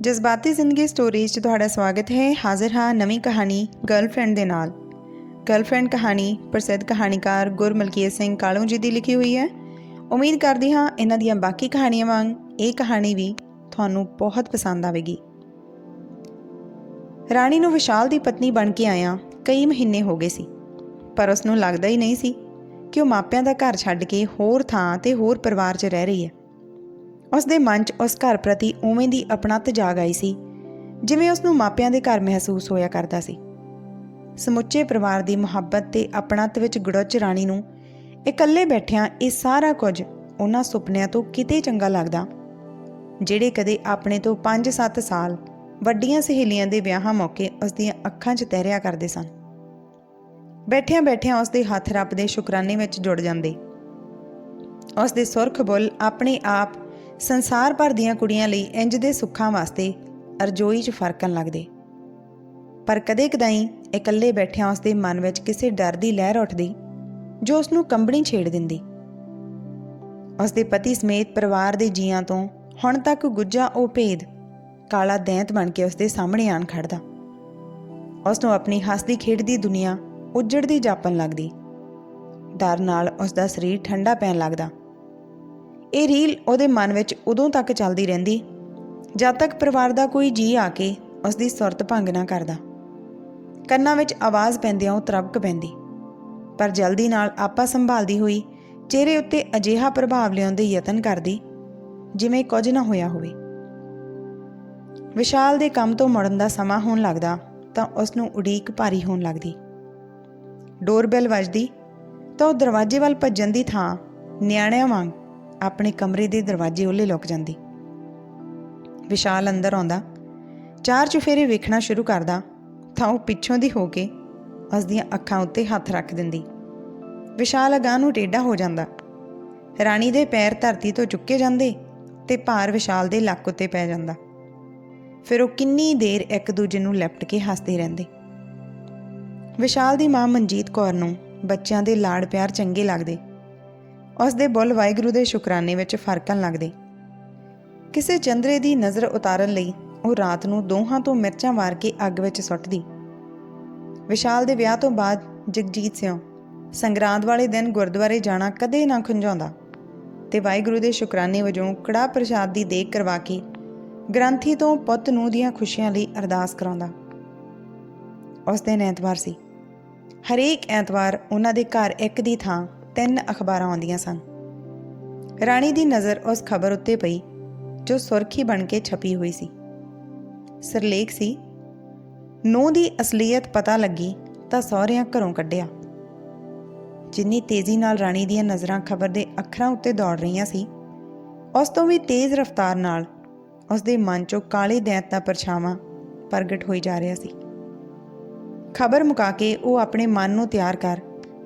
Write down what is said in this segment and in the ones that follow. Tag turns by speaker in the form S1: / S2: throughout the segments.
S1: ਜਜ਼ਬਾਤੀ ਜ਼ਿੰਦਗੀ ਸਟੋਰੀਜ਼ 'ਚ ਤੁਹਾਡਾ ਸਵਾਗਤ ਹੈ। ਹਾਜ਼ਰ ਹਾਂ ਨਵੀਂ ਕਹਾਣੀ ਗਰਲਫ੍ਰੈਂਡ ਦੇ ਨਾਲ। ਗਰਲਫ੍ਰੈਂਡ ਕਹਾਣੀ ਪ੍ਰਸਿੱਧ ਕਹਾਣੀਕਾਰ ਗੁਰਮਲਕੀਤ ਸਿੰਘ ਕਾਲੂ ਜੀ ਦੀ ਲਿਖੀ ਹੋਈ ਹੈ। ਉਮੀਦ ਕਰਦੀ ਹਾਂ ਇਹਨਾਂ ਦੀਆਂ ਬਾਕੀ ਕਹਾਣੀਆਂ ਵਾਂਗ ਇਹ ਕਹਾਣੀ ਵੀ ਤੁਹਾਨੂੰ ਬਹੁਤ ਪਸੰਦ ਆਵੇਗੀ। ਰਾਣੀ ਨੂੰ ਵਿਸ਼ਾਲ ਦੀ ਪਤਨੀ ਬਣ ਕੇ ਆਇਆ ਕਈ ਮਹੀਨੇ ਹੋ ਗਏ ਸੀ। ਪਰ ਉਸ ਨੂੰ ਲੱਗਦਾ ਹੀ ਨਹੀਂ ਸੀ ਕਿ ਉਹ ਮਾਪਿਆਂ ਦਾ ਘਰ ਛੱਡ ਕੇ ਹੋਰ ਥਾਂ ਤੇ ਹੋਰ ਪਰਿਵਾਰ 'ਚ ਰਹਿ ਰਹੀ ਹੈ। ਉਸ ਦੇ ਮਨ 'ਚ ਉਸ ਘਰ ਪ੍ਰਤੀ ਉਵੇਂ ਦੀ ਆਪਣਤ ਜਾਗ ਆਈ ਸੀ, ਜਿਵੇਂ ਉਸ ਨੂੰ ਮਾਪਿਆਂ ਦੇ ਘਰ ਮਹਿਸੂਸ ਹੋਇਆ ਕਰਦਾ ਸੀ। ਸਮੁੱਚੇ ਪਰਿਵਾਰ ਦੀ ਮੁਹੱਬਤ ਤੇ ਆਪਣਤ ਵਿੱਚ ਗੁੜਚ ਰਾਣੀ ਨੂੰ ਇਕੱਲੇ ਬੈਠਿਆਂ ਇਹ ਸਾਰਾ ਕੁਝ ਉਹਨਾਂ ਸੁਪਨਿਆਂ ਤੋਂ ਕਿਤੇ ਚੰਗਾ ਲੱਗਦਾ, ਜਿਹੜੇ ਕਦੇ ਆਪਣੇ ਤੋਂ 5-7 ਸਾਲ ਵੱਡੀਆਂ ਸਹੇਲੀਆਂ ਦੇ ਵਿਆਹਾਂ ਮੌਕੇ ਉਸ ਦੀਆਂ ਅੱਖਾਂ 'ਚ ਤੈਰਿਆ ਕਰਦੇ ਸਨ। ਬੈਠਿਆਂ ਬੈਠਿਆਂ ਉਸ ਦੇ ਹੱਥ ਰੱਬ ਦੇ ਸ਼ੁਕਰਾਨੇ ਵਿੱਚ ਜੁੜ ਜਾਂਦੇ। ਉਸ ਦੇ ਸੁਰਖ ਬੁੱਲ ਆਪਣੇ ਆਪ ਸੰਸਾਰ ਭਰ ਦੀਆਂ ਕੁੜੀਆਂ ਲਈ ਇੰਜ ਦੇ ਸੁੱਖਾਂ ਵਾਸਤੇ ਅਰਜ਼ੋਈ 'ਚ ਫਰਕਣ ਲੱਗਦੇ। ਪਰ ਕਦੇ ਕਦਾਈ ਇਕੱਲੇ ਬੈਠਿਆਂ ਉਸ ਦੇ ਮਨ ਵਿੱਚ ਕਿਸੇ ਡਰ ਦੀ ਲਹਿਰ ਉੱਠਦੀ, ਜੋ ਉਸ ਨੂੰ ਕੰਬਣੀ ਛੇੜ ਦਿੰਦੀ। ਉਸ ਦੇ ਪਤੀ ਸਮੇਤ ਪਰਿਵਾਰ ਦੇ ਜੀਆਂ ਤੋਂ ਹੁਣ ਤੱਕ ਗੁੱਜਾ ਉਹ ਭੇਦ ਕਾਲਾ ਦੈਂਤ ਬਣ ਕੇ ਉਸ ਦੇ ਸਾਹਮਣੇ ਆਣ ਖੜਦਾ। ਉਸ ਨੂੰ ਆਪਣੀ ਹੱਸਦੀ ਖੇਡਦੀ ਦੁਨੀਆ ਉੱਜੜਦੀ ਜਾਪਣ ਲੱਗਦੀ। ਡਰ ਨਾਲ ਉਸ ਦਾ ਸਰੀਰ ਠੰਡਾ ਪੈਣ ਲੱਗਦਾ। ਇਹ ਰੀਲ ਉਹਦੇ ਮਨ ਵਿੱਚ ਉਦੋਂ ਤੱਕ ਚੱਲਦੀ ਰਹਿੰਦੀ, ਜਦ ਤੱਕ ਪਰਿਵਾਰ ਦਾ ਕੋਈ ਜੀ ਆ ਕੇ ਉਸ ਦੀ ਸੁਰਤ ਭੰਗ ਨਾ ਕਰਦਾ। ਕੰਨਾਂ ਵਿੱਚ ਆਵਾਜ਼ ਪੈਂਦਿਆਂ ਉਹ ਤਰਬਕ ਪੈਂਦੀ, ਪਰ ਜਲਦੀ ਨਾਲ ਆਪਾ ਸੰਭਾਲਦੀ ਹੋਈ ਚਿਹਰੇ ਉੱਤੇ ਅਜਿਹਾ ਪ੍ਰਭਾਵ ਲਿਆਉਣ ਦੇ ਯਤਨ ਕਰਦੀ, ਜਿਵੇਂ ਕੁਝ ਨਾ ਹੋਇਆ ਹੋਵੇ। ਵਿਸ਼ਾਲ ਦੇ ਕੰਮ ਤੋਂ ਮੁੜਨ ਦਾ ਸਮਾਂ ਹੋਣ ਲੱਗਦਾ ਤਾਂ ਉਸ ਨੂੰ ਉਡੀਕ ਭਾਰੀ ਹੋਣ ਲੱਗਦੀ। ਡੋਰਬੈਲ ਵੱਜਦੀ ਤਾਂ ਉਹ ਦਰਵਾਜ਼ੇ ਵੱਲ ਭੱਜਣ ਦੀ ਥਾਂ ਨਿਆਣਿਆਂ ਵਾਂਗ ਆਪਣੇ ਕਮਰੇ ਦੇ ਦਰਵਾਜ਼ੇ ਉੱਲੇ ਲੁਕ ਜਾਂਦੀ। ਵਿਸ਼ਾਲ ਅੰਦਰ ਆਉਂਦਾ। ਚਾਰ ਚੁਫੇਰੇ ਵੇਖਣਾ ਸ਼ੁਰੂ ਕਰਦਾ। ਤਾਂ ਉਹ ਪਿੱਛੋਂ ਦੀ ਹੋ ਕੇ ਉਸ ਦੀਆਂ ਅੱਖਾਂ ਉੱਤੇ ਹੱਥ ਰੱਖ ਦਿੰਦੀ। ਵਿਸ਼ਾਲ ਅਗਾਂਹ ਨੂੰ ਟੇਢਾ ਹੋ ਜਾਂਦਾ। ਰਾਣੀ ਦੇ ਪੈਰ ਧਰਤੀ ਤੋਂ ਚੁੱਕੇ ਜਾਂਦੇ ਤੇ ਭਾਰ ਵਿਸ਼ਾਲ ਦੇ ਲੱਕ ਉੱਤੇ ਪੈ ਜਾਂਦਾ। ਫਿਰ ਉਹ ਕਿੰਨੀ ਦੇਰ ਇੱਕ ਦੂਜੇ ਨੂੰ ਲੈਪਟ ਕੇ ਹੱਸਦੇ ਰਹਿੰਦੇ। ਵਿਸ਼ਾਲ ਦੀ ਮਾਂ ਮਨਜੀਤ ਕੌਰ ਨੂੰ ਬੱਚਿਆਂ ਦੇ ਲਾੜ ਪਿਆਰ ਚੰਗੇ ਲੱਗਦੇ। ਉਸ ਦੇ ਬੁੱਲ ਵਾਹਿਗੁਰੂ ਦੇ ਸ਼ੁਕਰਾਨੇ ਵਿੱਚ ਫਰਕਣ ਲੱਗਦੇ। ਕਿਸੇ ਚੰਦਰੇ ਦੀ ਨਜ਼ਰ ਉਤਾਰਨ ਲਈ ਉਹ ਰਾਤ ਨੂੰ ਦੋਹਾਂ ਤੋਂ ਮਿਰਚਾਂ ਮਾਰ ਕੇ ਅੱਗ ਵਿੱਚ ਸੁੱਟਦੀ। ਵਿਸ਼ਾਲ ਦੇ ਵਿਆਹ ਤੋਂ ਬਾਅਦ ਜਗਜੀਤ ਸਿੰਘ ਸੰਗਰਾਂਦ ਵਾਲੇ ਦਿਨ ਗੁਰਦੁਆਰੇ ਜਾਣਾ ਕਦੇ ਨਾ ਖੁੰਝਾਉਂਦਾ ਤੇ ਵਾਹਿਗੁਰੂ ਦੇ ਸ਼ੁਕਰਾਨੇ ਵਜੋਂ ਕੜਾ ਪ੍ਰਸ਼ਾਦ ਦੀ ਦੇਖ ਕਰਵਾ ਕੇ ਗ੍ਰੰਥੀ ਤੋਂ ਪੁੱਤ ਨੂੰ ਦੀਆਂ ਖੁਸ਼ੀਆਂ ਲਈ ਅਰਦਾਸ ਕਰਾਉਂਦਾ। ਉਸ ਦਿਨ ਐਤਵਾਰ ਸੀ। ਹਰੇਕ ਐਤਵਾਰ ਉਹਨਾਂ ਦੇ ਘਰ ਇੱਕ ਦੀ ਥਾਂ ਤਿੰਨ ਅਖਬਾਰਾਂ ਆਉਂਦੀਆਂ ਸਨ। ਰਾਣੀ ਦੀ ਨਜ਼ਰ ਉਸ ਖਬਰ ਉੱਤੇ ਪਈ, ਜੋ ਸੁਰਖੀ ਬਣ ਕੇ ਛਪੀ ਹੋਈ ਸੀ। ਸਿਰਲੇਖ ਸੀ ਨੋ ਦੀ ਅਸਲੀਅਤ ਪਤਾ ਲੱਗੀ ਤਾਂ ਸਹੁਰਿਆਂ ਘਰੋਂ ਕੱਢਿਆ। ਜਿੰਨੀ ਤੇਜ਼ੀ ਨਾਲ ਰਾਣੀ ਦੀਆਂ ਨਜ਼ਰਾਂ ਖਬਰ ਦੇ ਅੱਖਰਾਂ ਉੱਤੇ ਦੌੜ ਰਹੀਆਂ ਸੀ, ਉਸ ਤੋਂ ਵੀ ਤੇਜ਼ ਰਫ਼ਤਾਰ ਨਾਲ ਉਸ ਦੇ ਮਨ 'ਚੋਂ ਕਾਲੇ ਦੈਂਤ ਦਾ ਪਰਛਾਵਾਂ ਪ੍ਰਗਟ ਹੋਈ ਜਾ ਰਿਹਾ ਸੀ। ਖਬਰ ਮੁਕਾ ਕੇ ਉਹ ਆਪਣੇ ਮਨ ਨੂੰ ਤਿਆਰ ਕਰ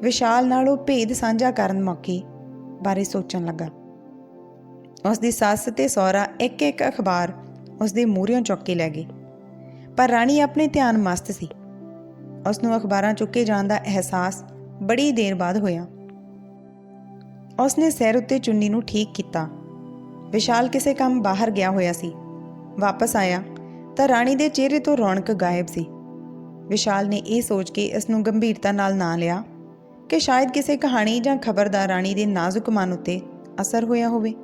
S1: ਵਿਸ਼ਾਲ ਨਾਲ ਉਹ ਭੇਦ ਸਾਂਝਾ ਕਰਨ ਮੌਕੇ ਬਾਰੇ ਸੋਚਣ ਲੱਗਾ। ਉਸ ਦੀ ਸੱਸ ਤੇ ਸਹੁਰਾ ਇੱਕ ਇੱਕ ਅਖਬਾਰ ਉਸ ਦੇ ਮੂਹਰਿਓਂ ਚੁੱਕ ਕੇ ਲੈ ਗਏ। ਪਰ ਰਾਣੀ ਆਪਣੇ ਧਿਆਨ ਮਸਤ ਸੀ। ਉਸ ਨੂੰ ਅਖਬਾਰਾਂ ਚੁੱਕੇ ਜਾਣ ਦਾ ਅਹਿਸਾਸ ਬੜੀ ਦੇਰ ਬਾਅਦ ਹੋਇਆ। ਉਸ ਨੇ ਸਿਰ ਉੱਤੇ ਚੁੰਨੀ ਨੂੰ ਠੀਕ ਕੀਤਾ। ਵਿਸ਼ਾਲ ਕਿਸੇ ਕੰਮ ਬਾਹਰ ਗਿਆ ਹੋਇਆ ਸੀ। ਵਾਪਸ ਆਇਆ ਤਾਂ ਰਾਣੀ ਦੇ ਚਿਹਰੇ ਤੋਂ ਰੌਣਕ ਗਾਇਬ ਸੀ। ਵਿਸ਼ਾਲ ਨੇ ਇਹ ਸੋਚ ਕੇ ਇਸ ਨੂੰ ਗੰਭੀਰਤਾ ਨਾਲ ਨਾ ਲਿਆ। ਕਿ ਸ਼ਾਇਦ ਕਿਸੇ ਕਹਾਣੀ ਜਾਂ ਖਬਰ ਦਾ ਰਾਣੀ ਦੇ ਨਾਜ਼ੁਕ ਮਨ ਉੱਤੇ ਅਸਰ ਹੋਇਆ ਹੋਵੇ।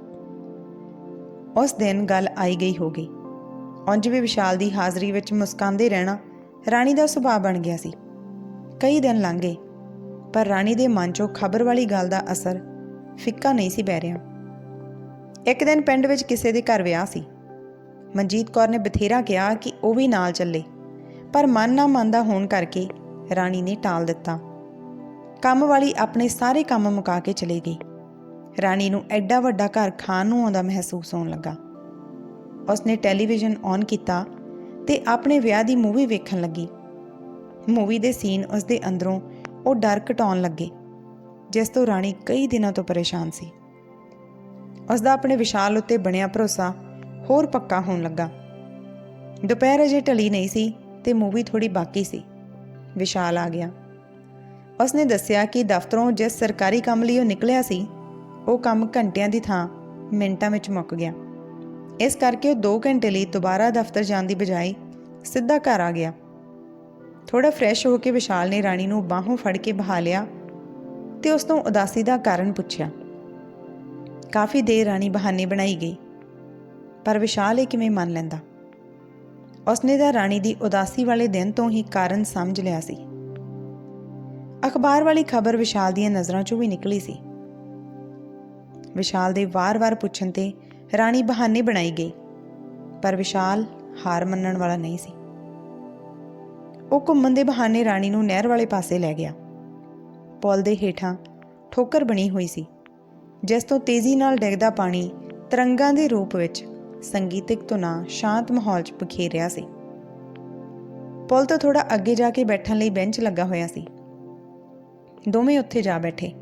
S1: ਉਸ ਦਿਨ ਗੱਲ ਆਈ ਗਈ ਹੋ ਗਈ ਉਂਝ ਵੀ ਵਿਸ਼ਾਲ ਦੀ ਹਾਜ਼ਰੀ ਵਿੱਚ ਮੁਸਕਾਉਂਦੇ ਰਹਿਣਾ ਰਾਣੀ ਦਾ ਸੁਭਾਅ ਬਣ ਗਿਆ ਸੀ। ਕਈ ਦਿਨ ਲੰਘ ਗਏ, ਪਰ ਰਾਣੀ ਦੇ ਮਨ 'ਚੋਂ ਖਬਰ ਵਾਲੀ ਗੱਲ ਦਾ ਅਸਰ ਫਿੱਕਾ ਨਹੀਂ ਸੀ ਪੈ ਰਿਹਾ। ਇੱਕ ਦਿਨ ਪਿੰਡ ਵਿੱਚ ਕਿਸੇ ਦੇ ਘਰ ਵਿਆਹ ਸੀ। ਮਨਜੀਤ ਕੌਰ ਨੇ ਬਥੇਰਾ ਕਿਹਾ ਕਿ ਉਹ ਵੀ ਨਾਲ ਚੱਲੇ, ਪਰ ਮਨ ਨਾ ਮੰਨਦਾ ਹੋਣ ਕਰਕੇ ਰਾਣੀ ਨੇ ਟਾਲ ਦਿੱਤਾ। ਕੰਮ ਵਾਲੀ ਆਪਣੇ ਸਾਰੇ ਕੰਮ ਮੁਕਾ ਕੇ ਚਲੀ ਗਈ। ਰਾਣੀ ਨੂੰ ਐਡਾ ਵੱਡਾ ਘਰ ਖਾਣ ਨੂੰ ਆਉਂਦਾ ਮਹਿਸੂਸ ਹੋਣ ਲੱਗਾ। ਉਸਨੇ ਟੈਲੀਵਿਜ਼ਨ ਔਨ ਕੀਤਾ ਤੇ ਆਪਣੇ ਵਿਆਹ ਦੀ ਮੂਵੀ ਵੇਖਣ ਲੱਗੀ। ਮੂਵੀ ਦੇ ਸੀਨ ਉਸਦੇ ਅੰਦਰੋਂ ਉਹ ਡਰ ਘਟਾਉਣ ਲੱਗੇ, ਜਿਸ ਤੋਂ ਰਾਣੀ ਕਈ ਦਿਨਾਂ ਤੋਂ ਪਰੇਸ਼ਾਨ ਸੀ। ਉਸ ਦਾ ਆਪਣੇ ਵਿਸ਼ਾਲ ਉੱਤੇ ਬਣਿਆ ਭਰੋਸਾ ਹੋਰ ਪੱਕਾ ਹੋਣ ਲੱਗਾ। ਦੁਪਹਿਰ ਅਜੇ ਢਲੀ ਨਹੀਂ ਸੀ ਤੇ ਮੂਵੀ ਥੋੜੀ ਬਾਕੀ ਸੀ। ਵਿਸ਼ਾਲ ਆ ਗਿਆ। ਉਸਨੇ ਦੱਸਿਆ ਕਿ ਦਫ਼ਤਰੋਂ ਜਿਸ ਸਰਕਾਰੀ ਕੰਮ ਲਈ ਉਹ ਨਿਕਲਿਆ ਸੀ, ਉਹ ਕੰਮ ਘੰਟਿਆਂ ਦੀ ਥਾਂ ਮਿੰਟਾਂ ਵਿੱਚ ਮੁੱਕ ਗਿਆ। ਇਸ ਕਰਕੇ ਉਹ 2 ਘੰਟੇ ਲਈ ਦੁਬਾਰਾ ਦਫ਼ਤਰ ਜਾਣ ਦੀ ਬਜਾਏ ਸਿੱਧਾ ਘਰ ਆ ਗਿਆ। ਥੋੜਾ ਫਰੈਸ਼ ਹੋ ਕੇ ਵਿਸ਼ਾਲ ਨੇ ਰਾਣੀ ਨੂੰ ਬਾਹੋਂ ਫੜ ਕੇ ਬਹਾ ਲਿਆ ਤੇ ਉਸ ਤੋਂ ਉਦਾਸੀ ਦਾ ਕਾਰਨ ਪੁੱਛਿਆ। ਕਾਫੀ ਦੇਰ ਰਾਣੀ ਬਹਾਨੇ ਬਣਾਈ ਗਈ, ਪਰ ਵਿਸ਼ਾਲ ਇਹ ਕਿਵੇਂ ਮੰਨ ਲੈਂਦਾ? ਉਸਨੇ ਤਾਂ ਰਾਣੀ ਦੀ ਉਦਾਸੀ ਵਾਲੇ ਦਿਨ ਤੋਂ ਹੀ ਕਾਰਨ ਸਮਝ ਲਿਆ ਸੀ। ਅਖਬਾਰ ਵਾਲੀ ਖਬਰ ਵਿਸ਼ਾਲ ਦੀਆਂ ਨਜ਼ਰਾਂ 'ਚੋਂ ਵੀ ਨਿਕਲੀ ਸੀ। ਵਿਸ਼ਾਲ ਦੇ ਵਾਰ-ਵਾਰ ਪੁੱਛਣ ਤੇ ਰਾਣੀ ਬਹਾਨੇ ਬਣਾਈ ਗਈ, ਪਰ ਵਿਸ਼ਾਲ ਹਾਰ ਮੰਨਣ ਵਾਲਾ ਨਹੀਂ ਸੀ। ਉਹ ਘੁੰਮਣ ਦੇ ਬਹਾਨੇ ਰਾਣੀ ਨੂੰ ਨਹਿਰ ਵਾਲੇ ਪਾਸੇ ਲੈ ਗਿਆ। ਪੁਲ ਦੇ ਹੇਠਾਂ ਠੋਕਰ ਬਣੀ ਹੋਈ ਸੀ, ਜਿਸ ਤੋਂ ਤੇਜ਼ੀ ਨਾਲ ਡਿੱਗਦਾ ਪਾਣੀ ਤਰੰਗਾਂ ਦੇ ਰੂਪ ਵਿੱਚ ਸੰਗੀਤਿਕ ਧੁਨਾਂ ਸ਼ਾਂਤ ਮਾਹੌਲ 'ਚ ਬਖੇਰ ਰਿਹਾ ਸੀ। ਪੁਲ ਤੋਂ ਥੋੜਾ ਅੱਗੇ ਜਾ ਕੇ ਬੈਠਣ ਲਈ ਬੈਂਚ ਲੱਗਾ ਹੋਇਆ ਸੀ। ਦੋਵੇਂ ਉੱਥੇ ਜਾ ਬੈਠੇ।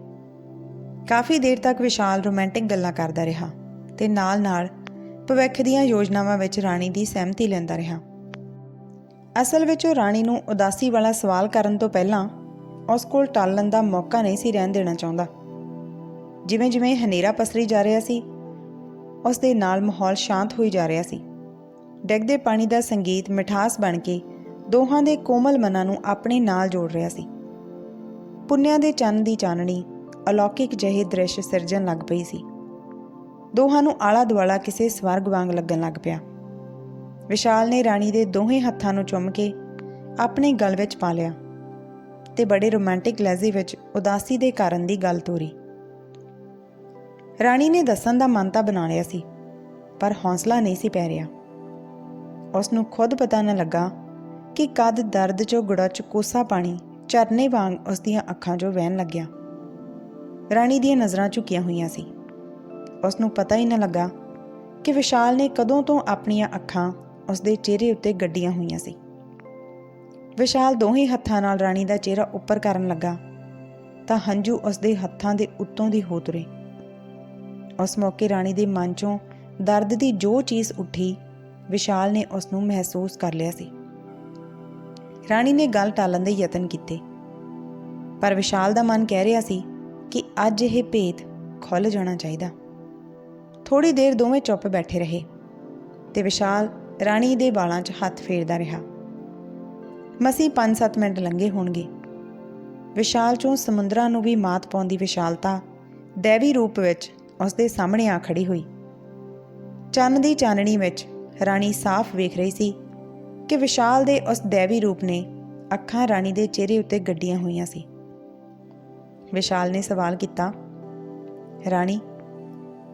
S1: ਕਾਫੀ ਦੇਰ ਤੱਕ ਵਿਸ਼ਾਲ ਰੋਮਾਂਟਿਕ ਗੱਲਾਂ ਕਰਦਾ ਰਿਹਾ ਤੇ ਨਾਲ-ਨਾਲ ਭਵਿੱਖ ਦੀਆਂ ਯੋਜਨਾਵਾਂ ਵਿੱਚ ਰਾਣੀ ਦੀ ਸਹਿਮਤੀ ਲੈਂਦਾ ਰਿਹਾ। ਅਸਲ ਵਿੱਚ ਉਹ ਰਾਣੀ ਨੂੰ ਉਦਾਸੀ ਵਾਲਾ ਸਵਾਲ ਕਰਨ ਤੋਂ ਪਹਿਲਾਂ ਉਸ ਕੋਲ ਟਾਲਣ ਦਾ ਮੌਕਾ ਨਹੀਂ ਸੀ ਰਹਿਣ ਦੇਣਾ ਚਾਹੁੰਦਾ। ਜਿਵੇਂ-ਜਿਵੇਂ ਹਨੇਰਾ ਪਸਰੀ ਜਾ ਰਿਹਾ ਸੀ ਉਸ ਦੇ ਨਾਲ ਮਾਹੌਲ ਸ਼ਾਂਤ ਹੋਈ ਜਾ ਰਿਹਾ ਸੀ। ਡਿੱਗਦੇ ਪਾਣੀ ਦਾ ਸੰਗੀਤ ਮਿਠਾਸ ਬਣ ਕੇ ਦੋਹਾਂ ਦੇ ਕੋਮਲ ਮਨਾਂ ਨੂੰ ਆਪਣੇ ਨਾਲ ਜੋੜ ਰਿਹਾ ਸੀ। ਪੁੰਨਿਆਂ ਦੇ ਚੰਨ ਦੀ ਚਾਨਣੀ ਅਲੌਕਿਕ ਜਿਹੇ ਦ੍ਰਿਸ਼ ਸਿਰਜਣ ਲੱਗ ਪਈ ਸੀ। ਦੋਹਾਂ ਨੂੰ ਆਲਾ ਦੁਆਲਾ ਕਿਸੇ ਸਵਰਗ ਵਾਂਗ ਲੱਗਣ ਲੱਗ ਪਿਆ। ਵਿਸ਼ਾਲ ਨੇ ਰਾਣੀ ਦੇ ਦੋਹੇ ਹੱਥਾਂ ਨੂੰ ਚੁੰਮ ਕੇ ਆਪਣੇ ਗਲ ਵਿੱਚ ਪਾ ਲਿਆ ਤੇ ਬੜੇ ਰੋਮਾਂਟਿਕ ਲਹਿਜ਼ੇ ਵਿੱਚ ਉਦਾਸੀ ਦੇ ਕਾਰਨ ਦੀ ਗੱਲ ਤੋਰੀ। ਰਾਣੀ ਨੇ ਦੱਸਣ ਦਾ ਮਨ ਤਾਂ ਬਣਾ ਲਿਆ ਸੀ, ਪਰ ਹੌਸਲਾ ਨਹੀਂ ਸੀ ਪੈ ਰਿਹਾ। ਉਸ ਨੂੰ ਖੁਦ ਪਤਾ ਨਾ ਲੱਗਾ ਕਿ ਕਦ ਦਰਦ 'ਚੋਂ ਗੁੜਾ 'ਚ ਕੋਸਾ ਪਾਣੀ ਝਰਨੇ ਵਾਂਗ ਉਸ ਦੀਆਂ ਅੱਖਾਂ 'ਚੋਂ ਵਹਿਣ ਲੱਗਿਆ। ਰਾਣੀ ਦੀਆਂ ਨਜ਼ਰਾਂ ਝੁਕੀਆਂ ਹੋਈਆਂ ਸੀ। ਉਸ ਨੂੰ ਪਤਾ ਹੀ ਨਾ ਲੱਗਾ ਕਿ ਵਿਸ਼ਾਲ ਨੇ ਕਦੋਂ ਤੋਂ ਆਪਣੀਆਂ ਅੱਖਾਂ ਉਸ ਦੇ ਚਿਹਰੇ ਉੱਤੇ ਗੱਡੀਆਂ ਹੋਈਆਂ ਸੀ। ਵਿਸ਼ਾਲ ਦੋਹੇ ਹੱਥਾਂ ਨਾਲ ਰਾਣੀ ਦਾ ਚਿਹਰਾ ਉੱਪਰ ਕਰਨ ਲੱਗਾ ਤਾਂ ਹੰਝੂ ਉਸ ਦੇ ਹੱਥਾਂ ਦੇ ਉੱਤੋਂ ਦੀ ਹੋ ਤੁਰੇ। ਉਸ ਮੌਕੇ ਰਾਣੀ ਦੇ ਮਨ 'ਚੋਂ ਦਰਦ ਦੀ ਜੋ ਚੀਜ਼ ਉੱਠੀ, ਵਿਸ਼ਾਲ ਨੇ ਉਸ ਨੂੰ ਮਹਿਸੂਸ ਕਰ ਲਿਆ ਸੀ। ਰਾਣੀ ਨੇ ਗੱਲ ਟਾਲਣ ਦੇ ਯਤਨ ਕੀਤੇ। ਪਰ ਵਿਸ਼ਾਲ ਦਾ ਮਨ ਕਹਿ ਰਿਹਾ ਸੀ ਕਿ ਅੱਜ ਇਹ ਭੇਤ ਖੁੱਲ ਜਾਣਾ ਚਾਹੀਦਾ। ਥੋੜੀ ਦੇਰ ਦੋਵੇਂ ਚੁੱਪ ਬੈਠੇ ਰਹੇ ਤੇ ਵਿਸ਼ਾਲ ਰਾਣੀ ਦੇ ਵਾਲਾਂ 'ਚ ਹੱਥ ਫੇਰਦਾ ਰਿਹਾ। ਮਸੀ 5-7 ਮਿੰਟ ਲੰਘੇ ਹੋਣਗੇ। ਵਿਸ਼ਾਲ 'ਚੋਂ ਸਮੁੰਦਰਾਂ ਨੂੰ ਵੀ ਮਾਤ ਪਾਉਂਦੀ ਵਿਸ਼ਾਲਤਾ ਦੇਵੀ ਰੂਪ ਵਿੱਚ ਉਸ ਦੇ ਸਾਹਮਣੇ ਆ ਖੜੀ ਹੋਈ। ਚੰਨ ਦੀ ਚਾਨਣੀ ਵਿੱਚ ਰਾਣੀ ਸਾਫ਼ ਵੇਖ ਰਹੀ ਸੀ ਕਿ ਵਿਸ਼ਾਲ ਦੇ ਉਸ ਦੇਵੀ ਰੂਪ ਨੇ ਅੱਖਾਂ ਰਾਣੀ ਦੇ ਚਿਹਰੇ ਉੱਤੇ ਗੱਡੀਆਂ ਹੋਈਆਂ ਸੀ। ਵਿਸ਼ਾਲ ਨੇ ਸਵਾਲ ਕੀਤਾ, ਰਾਣੀ,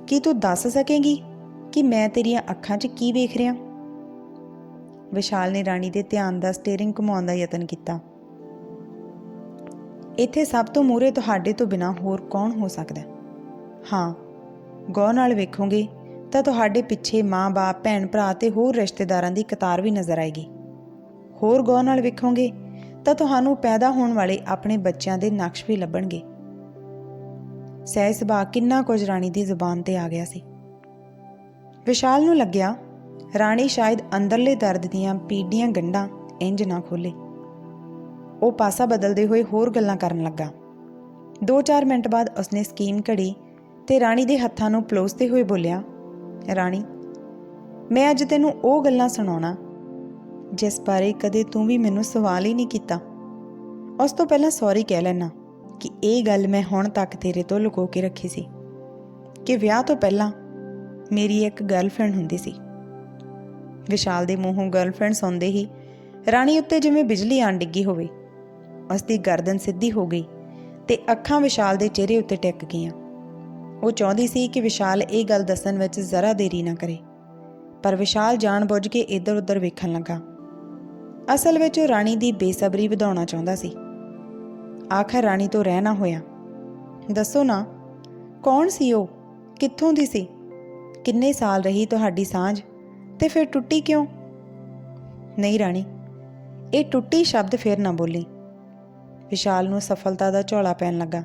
S1: ਕੀ ਤੂੰ ਦੱਸ ਸਕੇਂਗੀ ਕਿ ਮੈਂ ਤੇਰੀਆਂ ਅੱਖਾਂ 'ਚ ਕੀ ਵੇਖ ਰਿਹਾ? ਵਿਸ਼ਾਲ ਨੇ ਰਾਣੀ ਦੇ ਧਿਆਨ ਦਾ ਸਟੀਅਰਿੰਗ ਘੁਮਾਉਣ ਦਾ ਯਤਨ ਕੀਤਾ। ਇੱਥੇ ਸਭ ਤੋਂ ਮੂਰੇ ਤੁਹਾਡੇ ਤੋਂ ਬਿਨਾ ਹੋਰ ਕੌਣ ਹੋ ਸਕਦਾ? ਹਾਂ, ਗੌਰ ਨਾਲ ਵੇਖੋਗੇ ਤਾਂ ਤੁਹਾਡੇ ਪਿੱਛੇ ਮਾਂ-ਬਾਪ ਭੈਣ-ਭਰਾ ਤੇ ਹੋਰ ਰਿਸ਼ਤੇਦਾਰਾਂ ਦੀ ਕਤਾਰ ਵੀ ਨਜ਼ਰ ਆਏਗੀ। ਹੋਰ ਗੌਰ ਨਾਲ ਵੇਖੋਗੇ ਤਾਂ ਤੁਹਾਨੂੰ ਪੈਦਾ ਹੋਣ ਵਾਲੇ ਆਪਣੇ ਬੱਚਿਆਂ ਦੇ ਨਕਸ਼ ਵੀ ਲੱਭਣਗੇ। ਸਹਿ ਸੁਭਾਅ ਕਿੰਨਾ ਕੁਝ ਰਾਣੀ ਦੀ ਜ਼ੁਬਾਨ ਤੇ ਆ ਗਿਆ ਸੀ। ਵਿਸ਼ਾਲ ਨੂੰ ਲੱਗਿਆ ਰਾਣੀ ਸ਼ਾਇਦ ਅੰਦਰਲੇ ਦਰਦ ਦੀਆਂ ਪੀੜੀਆਂ ਗੰਢਾਂ ਇੰਜ ਨਾ ਖੋਲੇ। ਉਹ ਪਾਸਾ ਬਦਲਦੇ ਹੋਏ ਹੋਰ ਗੱਲਾਂ ਕਰਨ ਲੱਗਾ। 2-4 ਮਿੰਟ ਬਾਅਦ ਉਸਨੇ ਸਕੀਮ ਘੜੀ ਤੇ ਰਾਣੀ ਦੇ ਹੱਥਾਂ ਨੂੰ ਪਲੋਸਦੇ ਹੋਏ ਬੋਲਿਆ ਰਾਣੀ, ਮੈਂ ਅੱਜ ਤੈਨੂੰ ਉਹ ਗੱਲਾਂ ਸੁਣਾਉਣਾ, ਜਿਸ ਬਾਰੇ ਕਦੇ ਤੂੰ ਵੀ ਮੈਨੂੰ ਸਵਾਲ ਹੀ ਨਹੀਂ ਕੀਤਾ। ਉਸ ਤੋਂ ਪਹਿਲਾਂ ਸੌਰੀ ਕਹਿ ਲੈਣਾ ਕਿ ਇਹ ਗੱਲ ਮੈਂ ਹੁਣ ਤੱਕ ਤੇਰੇ ਤੋਂ ਲੁਕੋ ਕੇ ਰੱਖੀ ਸੀ, ਕਿ ਵਿਆਹ ਤੋਂ ਪਹਿਲਾਂ ਮੇਰੀ ਇੱਕ ਗਰਲਫ੍ਰੈਂਡ ਹੁੰਦੀ ਸੀ। ਵਿਸ਼ਾਲ ਦੇ ਮੂੰਹੋਂ ਗਰਲਫ੍ਰੈਂਡ ਸੁਣਦੇ ਹੀ ਰਾਣੀ ਉੱਤੇ ਜਿਵੇਂ ਬਿਜਲੀ ਆਣ ਡਿੱਗੀ ਹੋਵੇ ਉਸ ਦੀ ਗਰਦਨ ਸਿੱਧੀ ਹੋ ਗਈ ਤੇ ਅੱਖਾਂ ਵਿਸ਼ਾਲ ਦੇ ਚਿਹਰੇ ਉੱਤੇ ਟਿਕ ਗਈਆਂ। ਉਹ ਚਾਹੁੰਦੀ ਸੀ ਕਿ ਵਿਸ਼ਾਲ ਇਹ ਗੱਲ ਦੱਸਣ ਵਿੱਚ ਜ਼ਰਾ ਦੇਰੀ ਨਾ ਕਰੇ। ਪਰ ਵਿਸ਼ਾਲ ਜਾਣਬੁੱਝ ਕੇ ਇੱਧਰ-ਉੱਧਰ ਵੇਖਣ ਲੱਗਾ। ਅਸਲ ਵਿੱਚ ਉਹ ਰਾਣੀ ਦੀ ਬੇਸਬਰੀ ਵਧਾਉਣਾ ਚਾਹੁੰਦਾ ਸੀ। ਆਖਰ ਰਾਣੀ ਤੋਂ ਰਹਿ ਨਾ ਹੋਇਆ। ਦੱਸੋ ਨਾ, ਕੌਣ ਸੀ ਉਹ? ਕਿੱਥੋਂ ਦੀ ਸੀ? ਕਿੰਨੇ ਸਾਲ ਰਹੀ ਤੁਹਾਡੀ ਸਾਂਝ? ਤੇ ਫਿਰ ਟੁੱਟੀ ਕਿਉਂ? ਨਹੀਂ ਰਾਣੀ, ਇਹ ਟੁੱਟੀ ਸ਼ਬਦ ਫੇਰ ਨਾ ਬੋਲੀ। ਵਿਸ਼ਾਲ ਨੂੰ ਸਫਲਤਾ ਦਾ ਝੋਲਾ ਪੈਣ ਲੱਗਾ।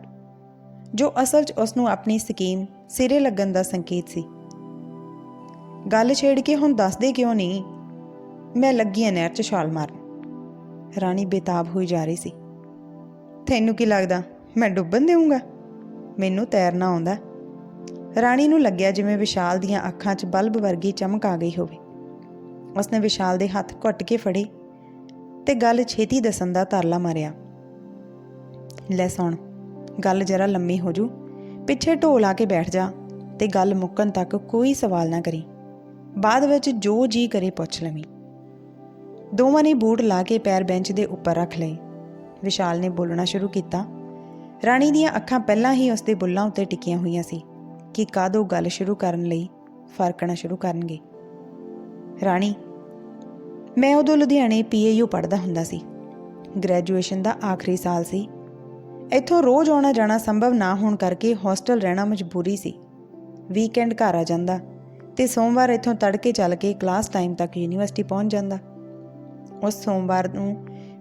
S1: ਜੋ ਅਸਲ 'ਚ ਉਸ ਨੂੰ ਆਪਣੀ ਸਕੀਮ ਸਿਰੇ ਲੱਗਣ ਦਾ ਸੰਕੇਤ ਸੀ। ਗੱਲ ਛੇੜ ਕੇ ਹੁਣ ਦੱਸਦੇ ਕਿਉਂ ਨਹੀਂ? ਮੈਂ ਲੱਗੀ ਐ ਨਹਿਰ 'ਚ ਛਾਲ ਮਾਰਨ। ਰਾਣੀ ਬੇਤਾਬ ਹੋਈ ਜਾ ਰਹੀ ਸੀ। ਤੈਨੂੰ ਕੀ ਲੱਗਦਾ? ਮੈਂ ਡੁੱਬਣ ਦੇਵਾਂਗਾ ਮੈਨੂੰ ਤੈਰਨਾ ਆਉਂਦਾ? ਰਾਣੀ ਨੂੰ ਲੱਗਿਆ ਜਿਵੇਂ ਵਿਸ਼ਾਲ ਦੀਆਂ ਅੱਖਾਂ 'ਚ ਬਲਬ ਵਰਗੀ ਚਮਕ ਆ ਗਈ ਹੋਵੇ। ਉਸਨੇ ਵਿਸ਼ਾਲ ਦੇ ਹੱਥ ਘੁੱਟ ਕੇ ਫੜੇ ਤੇ ਗੱਲ ਛੇਤੀ ਦੱਸਣ ਦਾ ਤਰਲਾ ਮਾਰਿਆ। ਲੈ ਸੁਣ ਗੱਲ ਜਰਾ ਲੰਮੀ ਹੋ ਜੂ। ਪਿੱਛੇ ਢੋਲ ਆ ਕੇ ਬੈਠ ਜਾ ਤੇ ਗੱਲ ਮੁੱਕਣ ਤੱਕ ਕੋਈ ਸਵਾਲ ਨਾ ਕਰੀ। ਬਾਅਦ ਵਿੱਚ ਜੋ ਜੀ ਕਰੇ ਪੁੱਛ ਲਵੀਂ। ਦੋਵਾਂ ਨੇ ਬੂਟ ਲਾ ਕੇ ਪੈਰ ਬੈਂਚ ਦੇ ਉੱਪਰ ਰੱਖ ਲਏ। ਵਿਸ਼ਾਲ ਨੇ ਬੋਲਣਾ ਸ਼ੁਰੂ ਕੀਤਾ। ਰਾਣੀ ਦੀਆਂ ਅੱਖਾਂ ਪਹਿਲਾਂ ਹੀ ਉਸਦੇ ਬੁੱਲਾਂ ਉੱਤੇ ਟਿਕੀਆਂ ਹੋਈਆਂ ਸੀ ਕਿ ਕਾਦੋਂ ਗੱਲ ਸ਼ੁਰੂ ਕਰਨ ਲਈ ਫਰਕਣਾ ਸ਼ੁਰੂ ਕਰਨਗੇ। ਰਾਣੀ, ਮੈਂ ਉਦੋਂ ਲੁਧਿਆਣੇ ਪੀਏਯੂ ਪੜ੍ਹਦਾ ਹੁੰਦਾ ਸੀ। ਗ੍ਰੈਜੂਏਸ਼ਨ ਦਾ ਆਖਰੀ ਸਾਲ ਸੀ। ਇੱਥੋਂ ਰੋਜ਼ ਆਉਣਾ ਜਾਣਾ ਸੰਭਵ ਨਾ ਹੋਣ ਕਰਕੇ ਹੋਸਟਲ ਰਹਿਣਾ ਮਜਬੂਰੀ ਸੀ। ਵੀਕਐਂਡ ਘਰ ਆ ਜਾਂਦਾ ਤੇ ਸੋਮਵਾਰ ਇੱਥੋਂ ਤੜਕੇ ਚੱਲ ਕੇ ਕਲਾਸ ਟਾਈਮ ਤੱਕ ਯੂਨੀਵਰਸਿਟੀ ਪਹੁੰਚ ਜਾਂਦਾ। ਉਸ ਸੋਮਵਾਰ ਨੂੰ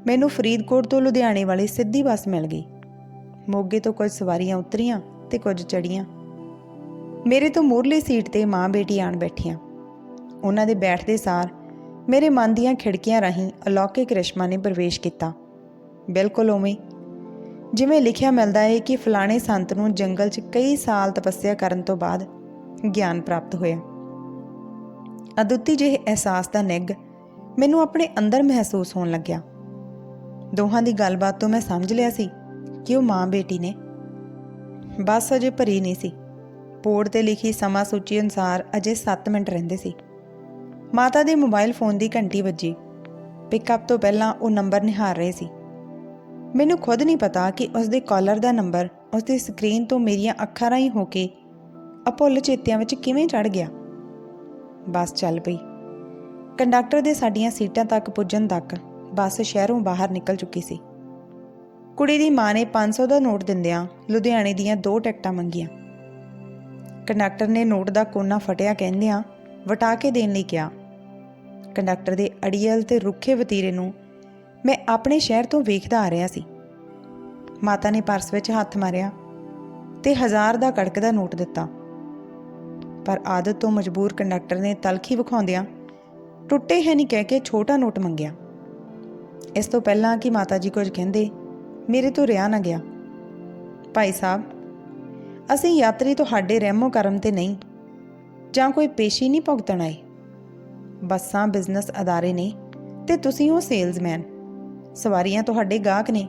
S1: ਮੈਨੂੰ ਫਰੀਦਕੋਟ ਤੋਂ ਲੁਧਿਆਣੇ ਵਾਲੀ ਸਿੱਧੀ ਬੱਸ ਮਿਲ ਗਈ। ਮੋਗੇ ਤੋਂ ਕੁਝ ਸਵਾਰੀਆਂ ਉਤਰੀਆਂ ਤੇ ਕੁਝ ਚੜੀਆਂ ਮੇਰੇ ਤੋਂ ਮੂਰਲੀ ਸੀਟ ਤੇ ਮਾਂ ਬੇਟੀ ਆਣ ਬੈਠੀਆਂ। ਉਹਨਾਂ ਦੇ ਬੈਠਦੇ ਸਾਰ ਮੇਰੇ ਮਨ ਦੀਆਂ ਖਿੜਕੀਆਂ ਰਾਹੀਂ ਅਲੌਕਿਕ ਰਿਸ਼ਮਾ ਨੇ ਪ੍ਰਵੇਸ਼ ਕੀਤਾ। ਬਿਲਕੁਲ ਉਵੇਂ ਜਿਵੇਂ ਲਿਖਿਆ ਮਿਲਦਾ ਹੈ ਕਿ ਫਲਾਣੇ ਸੰਤ ਨੂੰ ਜੰਗਲ 'ਚ ਕਈ ਸਾਲ ਤਪੱਸਿਆ ਕਰਨ ਤੋਂ ਬਾਅਦ ਗਿਆਨ ਪ੍ਰਾਪਤ ਹੋਇਆ। ਅਦੁੱਤੀ ਜਿਹੇ ਅਹਿਸਾਸ ਦਾ ਨਿੱਘ ਮੈਨੂੰ ਆਪਣੇ ਅੰਦਰ ਮਹਿਸੂਸ ਹੋਣ ਲੱਗਿਆ। ਦੋਹਾਂ ਦੀ ਗੱਲਬਾਤ ਤੋਂ ਮੈਂ ਸਮਝ ਲਿਆ ਸੀ ਕਿ ਉਹ ਮਾਂ ਬੇਟੀ ਨੇ। ਬੱਸ ਅਜੇ ਭਰੀ ਨਹੀਂ ਸੀ। ਬੋਰਡ ਤੇ ਲਿਖੀ ਸਮਾਂ ਸੂਚੀ ਅਨੁਸਾਰ ਅਜੇ 7 ਮਿੰਟ ਰਹਿੰਦੇ ਸੀ। ਮਾਤਾ ਦੇ ਮੋਬਾਈਲ ਫੋਨ ਦੀ ਘੰਟੀ ਵੱਜੀ। ਪਿਕਅਪ ਤੋਂ ਪਹਿਲਾਂ ਉਹ ਨੰਬਰ ਨਿਹਾਰ ਰਹੇ ਸੀ। ਮੈਨੂੰ ਖੁਦ ਨਹੀਂ ਪਤਾ ਕਿ ਉਸ ਦੇ ਕਾਲਰ ਦਾ ਨੰਬਰ ਉਸ ਦੀ ਸਕਰੀਨ ਤੋਂ ਮੇਰੀਆਂ ਅੱਖਾਂ ਰਾਹੀਂ ਹੋ ਕੇ ਅਪੁੱਲ ਚੇਤਿਆਂ ਵਿੱਚ ਕਿਵੇਂ ਚੜ ਗਿਆ। ਬੱਸ ਚੱਲ ਪਈ। ਕੰਡਕਟਰ ਦੇ ਸਾਡੀਆਂ ਸੀਟਾਂ ਤੱਕ ਪੁੱਜਣ ਤੱਕ ਬੱਸ ਸ਼ਹਿਰੋਂ ਬਾਹਰ ਨਿਕਲ ਚੁੱਕੀ ਸੀ। ਕੁੜੀ ਦੀ ਮਾਂ ਨੇ 500 ਦਾ ਨੋਟ ਦਿੰਦਿਆਂ ਲੁਧਿਆਣੇ ਦੀਆਂ ਦੋ ਟਿਕਟਾਂ ਮੰਗੀਆਂ। ਕੰਡਕਟਰ ਨੇ ਨੋਟ ਦਾ ਕੋਨਾ ਫਟਿਆ ਕਹਿੰਦਿਆਂ ਵਟਾ ਕੇ ਦੇਣ ਲਈ ਕਿਹਾ। ਕੰਡਕਟਰ ਦੇ ਅੜੀਅਲ ਤੇ ਰੁੱਖੇ ਵਤੀਰੇ ਨੂੰ ਮੈਂ ਆਪਣੇ ਸ਼ਹਿਰ ਤੋਂ ਵੇਖਦਾ ਆ ਰਿਹਾ ਸੀ। ਮਾਤਾ ਨੇ ਪਰਸ ਵਿੱਚ ਹੱਥ ਮਾਰਿਆ ਤੇ ਹਜ਼ਾਰ ਦਾ ਕੜਕਦਾ ਨੋਟ ਦਿੱਤਾ। ਪਰ ਆਦਤ ਤੋਂ ਮਜਬੂਰ ਕੰਡਕਟਰ ਨੇ ਤਲਖੀ ਵਿਖਾਉਂਦਿਆਂ ਟੁੱਟੇ ਹੈ ਨਹੀਂ ਕਹਿ ਕੇ ਛੋਟਾ ਨੋਟ ਮੰਗਿਆ। ਇਸ ਤੋਂ ਪਹਿਲਾਂ ਕਿ ਮਾਤਾ ਜੀ ਕੁਝ ਕਹਿੰਦੇ, ਮੇਰੇ ਤੋਂ ਰਿਆ ਨਾ ਗਿਆ। ਭਾਈ ਸਾਹਿਬ, ਅਸੀਂ ਯਾਤਰੀ ਤੁਹਾਡੇ ਰਹਿਮੋ ਕਰਮ ਤੇ ਨਹੀਂ, ਜਾਂ ਕੋਈ ਪੇਸ਼ੀ ਨਹੀਂ ਭੁਗਤਣ ਆਏ। ਬੱਸਾਂ, ਬਿਜ਼ਨਸ ਅਦਾਰੇ ਨੇ ਤੇ ਤੁਸੀਂ ਉਹ ਸੇਲਜ਼ਮੈਨ। ਸਵਾਰੀਆਂ ਤੁਹਾਡੇ ਗਾਹਕ ਨੇ।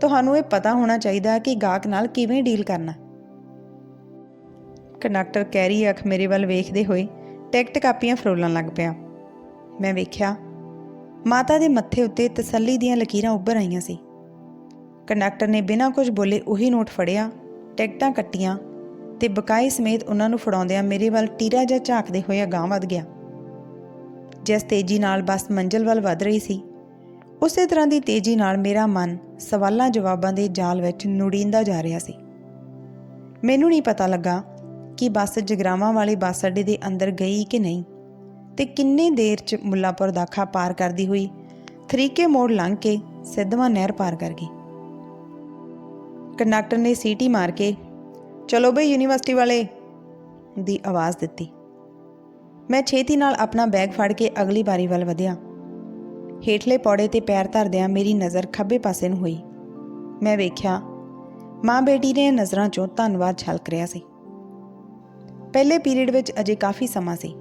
S1: ਤੁਹਾਨੂੰ ਇਹ ਪਤਾ ਹੋਣਾ ਚਾਹੀਦਾ ਕਿ ਗਾਹਕ ਨਾਲ ਕਿਵੇਂ ਡੀਲ ਕਰਨਾ। ਕੰਡਕਟਰ ਕੈਰੀ ਅੱਖ ਮੇਰੇ ਵੱਲ ਵੇਖਦੇ ਹੋਏ ਟਿਕਟ ਕਾਪੀਆਂ ਫਰੋਲਣ ਲੱਗ ਪਿਆ। ਮੈਂ ਵੇਖਿਆ, ਮਾਤਾ ਦੇ ਮੱਥੇ ਉੱਤੇ ਤਸੱਲੀ ਦੀਆਂ ਲਕੀਰਾਂ ਉੱਭਰ ਆਈਆਂ ਸੀ। ਕੰਡਕਟਰ ਨੇ ਬਿਨਾਂ ਕੁਝ ਬੋਲੇ ਉਹੀ ਨੋਟ ਫੜਿਆ, ਟਿਕਟਾਂ ਕੱਟੀਆਂ ਤੇ ਬਕਾਏ ਸਮੇਤ ਉਹਨਾਂ ਨੂੰ ਫੜਾਉਂਦਿਆਂ ਮੇਰੇ ਵੱਲ ਟੀਰਾ ਜਿਹਾ ਝਾਕਦੇ ਹੋਏ ਅਗਾਂਹ ਵੱਧ ਗਿਆ। ਜਿਸ ਤੇਜ਼ੀ ਨਾਲ ਬੱਸ ਮੰਜ਼ਲ ਵੱਲ ਵੱਧ ਰਹੀ ਸੀ ਉਸੇ ਤਰ੍ਹਾਂ ਦੀ ਤੇਜ਼ੀ ਨਾਲ ਮੇਰਾ ਮਨ ਸਵਾਲਾਂ ਜਵਾਬਾਂ ਦੇ ਜਾਲ ਵਿੱਚ ਨੁੜੀਂਦਾ ਜਾ ਰਿਹਾ ਸੀ। ਮੈਨੂੰ ਨਹੀਂ ਪਤਾ ਲੱਗਾ ਕਿ ਬੱਸ ਜਗਰਾਵਾਂ ਵਾਲੇ ਬੱਸ ਅੱਡੇ ਦੇ ਅੰਦਰ ਗਈ ਕਿ ਨਹੀਂ ਤੇ ਕਿੰਨੇ ਦੇਰ ਚ ਮੁੱਲਾਪੁਰ ਦਾਖਾ ਪਾਰ ਕਰਦੀ ਹੋਈ ਥਰੀਕੇ ਮੋੜ ਲੰਘ ਕੇ ਸਿੱਧਵਾਂ ਨਹਿਰ ਪਾਰ ਕਰ ਗਈ। ਕੰਡਕਟਰ ਨੇ ਸੀਟੀ ਮਾਰ ਕੇ, ਚਲੋ ਬਈ ਯੂਨੀਵਰਸਿਟੀ ਵਾਲੇ, ਦੀ ਆਵਾਜ਼ ਦਿੱਤੀ। ਮੈਂ ਛੇਤੀ ਨਾਲ ਆਪਣਾ ਬੈਗ ਫੜ ਕੇ ਅਗਲੀ ਬਾਰੀ ਵੱਲ ਵਧਿਆ। ਹੇਠਲੇ ਪੌੜੇ ਤੇ ਪੈਰ ਧਰਦਿਆਂ ਮੇਰੀ ਨਜ਼ਰ ਖੱਬੇ ਪਾਸੇ ਨੂੰ ਹੋਈ। ਮੈਂ ਵੇਖਿਆ, ਮਾਂ ਬੇਟੀ ਦੇ ਨਜ਼ਰਾਂ 'ਚੋਂ ਧੰਨਵਾਦ ਛਲਕ ਰਿਹਾ ਸੀ। ਪਹਿਲੇ ਪੀਰੀਅਡ ਵਿੱਚ ਅਜੇ ਕਾਫੀ ਸਮਾਂ ਸੀ।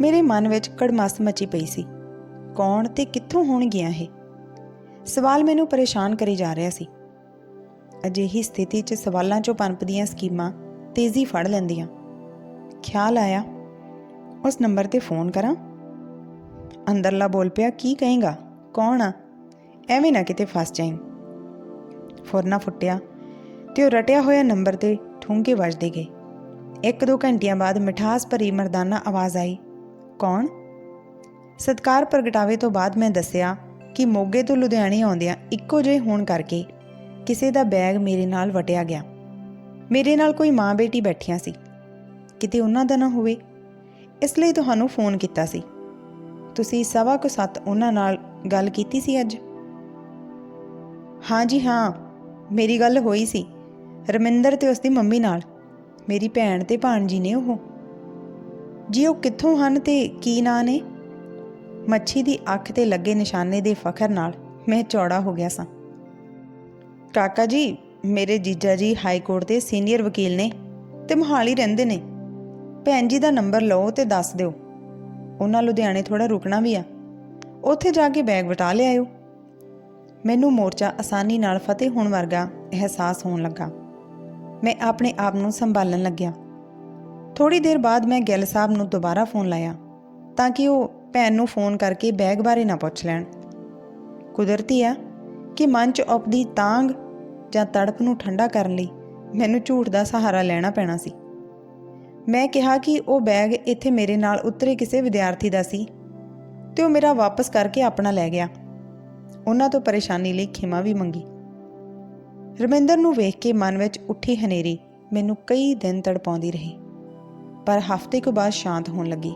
S1: ਮੇਰੇ ਮਨ ਵਿੱਚ ਕੜਮਸ ਮਚੀ ਪਈ ਸੀ। ਕੌਣ ਤੇ ਕਿੱਥੋਂ ਹੋਣਗੀਆਂ ਇਹ? ਸਵਾਲ ਮੈਨੂੰ ਪਰੇਸ਼ਾਨ ਕਰੀ ਜਾ ਰਿਹਾ ਸੀ। ਅਜਿਹੀ ਸਥਿਤੀ 'ਚ ਸਵਾਲਾਂ 'ਚੋਂ ਪਨਪਦੀਆਂ ਸਕੀਮਾਂ ਤੇਜ਼ੀ ਫੜ ਲੈਂਦੀਆਂ। ਖਿਆਲ ਆਇਆ, ਉਸ ਨੰਬਰ ਤੇ ਫੋਨ ਕਰਾਂ। ਅੰਦਰਲਾ ਬੋਲ ਪਿਆ, ਕੀ ਕਹੇਗਾ? ਕੌਣ ਆ? ਐਵੇਂ ਨਾ ਕਿਤੇ ਫਸ ਜਾਈਂ। ਫੁਰਨਾ ਫੁੱਟਿਆ ਤੇ ਉਹ ਰਟਿਆ ਹੋਇਆ ਨੰਬਰ ਤੇ ਠੁੰਗੇ ਵੱਜਦੇ ਗਏ। ਇੱਕ ਦੋ ਘੰਟਿਆਂ ਬਾਅਦ ਮਿਠਾਸ ਭਰੀ ਮਰਦਾਨਾ ਆਵਾਜ਼ ਆਈ, ਕੌਣ? ਸਤਕਾਰ ਪ੍ਰਗਟਾਵੇ ਤੋਂ ਬਾਅਦ ਮੈਂ ਦੱਸਿਆ ਕਿ ਮੋਗੇ ਤੋਂ ਲੁਧਿਆਣੇ ਆਉਂਦਿਆਂ ਇੱਕੋ ਜਿਹੇ ਹੋਣ ਕਰਕੇ ਕਿਸੇ ਦਾ ਬੈਗ ਮੇਰੇ ਨਾਲ ਵਟਿਆ ਗਿਆ। ਮੇਰੇ ਨਾਲ ਕੋਈ ਮਾਂ ਬੇਟੀ ਬੈਠੀਆਂ ਸੀ। ਕਿਤੇ ਉਹਨਾਂ ਦਾ ਨਾ ਹੋਵੇ। ਇਸ ਲਈ ਤੁਹਾਨੂੰ ਫੋਨ ਕੀਤਾ ਸੀ। ਤੁਸੀਂ ਸਵਾ ਕੁ ਸੱਤ ਉਹਨਾਂ ਨਾਲ ਗੱਲ ਕੀਤੀ ਸੀ ਅੱਜ? ਹਾਂ ਜੀ, ਹਾਂ। ਮੇਰੀ ਗੱਲ ਹੋਈ ਸੀ। ਰਮਿੰਦਰ ਤੇ ਉਸਦੀ ਮੰਮੀ ਨਾਲ। ਮੇਰੀ ਭੈਣ ਤੇ ਭਾਣਜੀ ਨੇ ਉਹ। ਜੀ, ਉਹ ਕਿੱਥੋਂ ਹਨ ਤੇ ਕੀ ਨਾਂ ਨੇ? ਮੱਛੀ ਦੀ ਅੱਖ ਤੇ ਲੱਗੇ ਨਿਸ਼ਾਨੇ ਦੇ ਫਖਰ ਨਾਲ ਮੈਂ ਚੌੜਾ ਹੋ ਗਿਆ ਸਾਂ। ਕਾਕਾ ਜੀ, ਮੇਰੇ ਜੀਜਾ ਜੀ ਹਾਈ ਕੋਰਟ ਦੇ ਸੀਨੀਅਰ ਵਕੀਲ ਨੇ ਤੇ ਮੋਹਾਲੀ ਰਹਿੰਦੇ ਨੇ। ਭੈਣ ਜੀ ਦਾ ਨੰਬਰ ਲਓ ਤੇ ਦੱਸ ਦਿਓ। ਉਹਨਾਂ ਲੁਧਿਆਣੇ ਥੋੜਾ ਰੁਕਣਾ ਵੀ ਆ। ਉੱਥੇ ਜਾ ਕੇ ਬੈਗ ਵਟਾ ਲਿਆਇਓ ਮੈਨੂੰ ਮੋਰਚਾ ਆਸਾਨੀ ਨਾਲ ਫਤਿਹ ਹੋਣ ਵਰਗਾ ਅਹਿਸਾਸ ਹੋਣ ਲੱਗਾ। ਮੈਂ ਆਪਣੇ ਆਪ ਨੂੰ ਸੰਭਾਲਣ ਲੱਗਿਆ। ਥੋੜੀ ਦੇਰ ਬਾਅਦ ਮੈਂ ਗਿੱਲ ਸਾਹਿਬ ਨੂੰ ਦੁਬਾਰਾ ਫੋਨ ਲਾਇਆ ਤਾਂ ਕਿ ਉਹ ਭੈਣ ਨੂੰ ਫੋਨ ਕਰਕੇ ਬੈਗ ਬਾਰੇ ਨਾ ਪੁੱਛ ਲੈਣ। ਕੁਦਰਤੀ ਆ ਕਿ ਮਨ 'ਚ ਉਪਦੀ ਤਾਂਗ ਜਾਂ ਤੜਪ ਨੂੰ ਠੰਡਾ ਕਰਨ ਲਈ ਮੈਨੂੰ ਝੂਠ ਦਾ ਸਹਾਰਾ ਲੈਣਾ ਪੈਣਾ ਸੀ। ਮੈਂ ਕਿਹਾ ਕਿ ਉਹ ਬੈਗ ਇੱਥੇ ਮੇਰੇ ਨਾਲ ਉਤਰੇ ਕਿਸੇ ਵਿਦਿਆਰਥੀ ਦਾ ਸੀ ਤੇ ਉਹ ਮੇਰਾ ਵਾਪਸ ਕਰਕੇ ਆਪਣਾ ਲੈ ਗਿਆ। ਉਹਨਾਂ ਤੋਂ ਪਰੇਸ਼ਾਨੀ ਲਈ ਖਿਮਾ ਵੀ ਮੰਗੀ। ਰਮਿੰਦਰ ਨੂੰ ਵੇਖ ਕੇ ਮਨ ਵਿੱਚ ਉੱਠੀ ਹਨੇਰੀ ਮੈਨੂੰ ਕਈ ਦਿਨ ਤੜਪਾਉਂਦੀ ਰਹੀ, ਪਰ ਹਫ਼ਤੇ ਕੁ ਬਾਅਦ ਸ਼ਾਂਤ ਹੋਣ ਲੱਗੀ।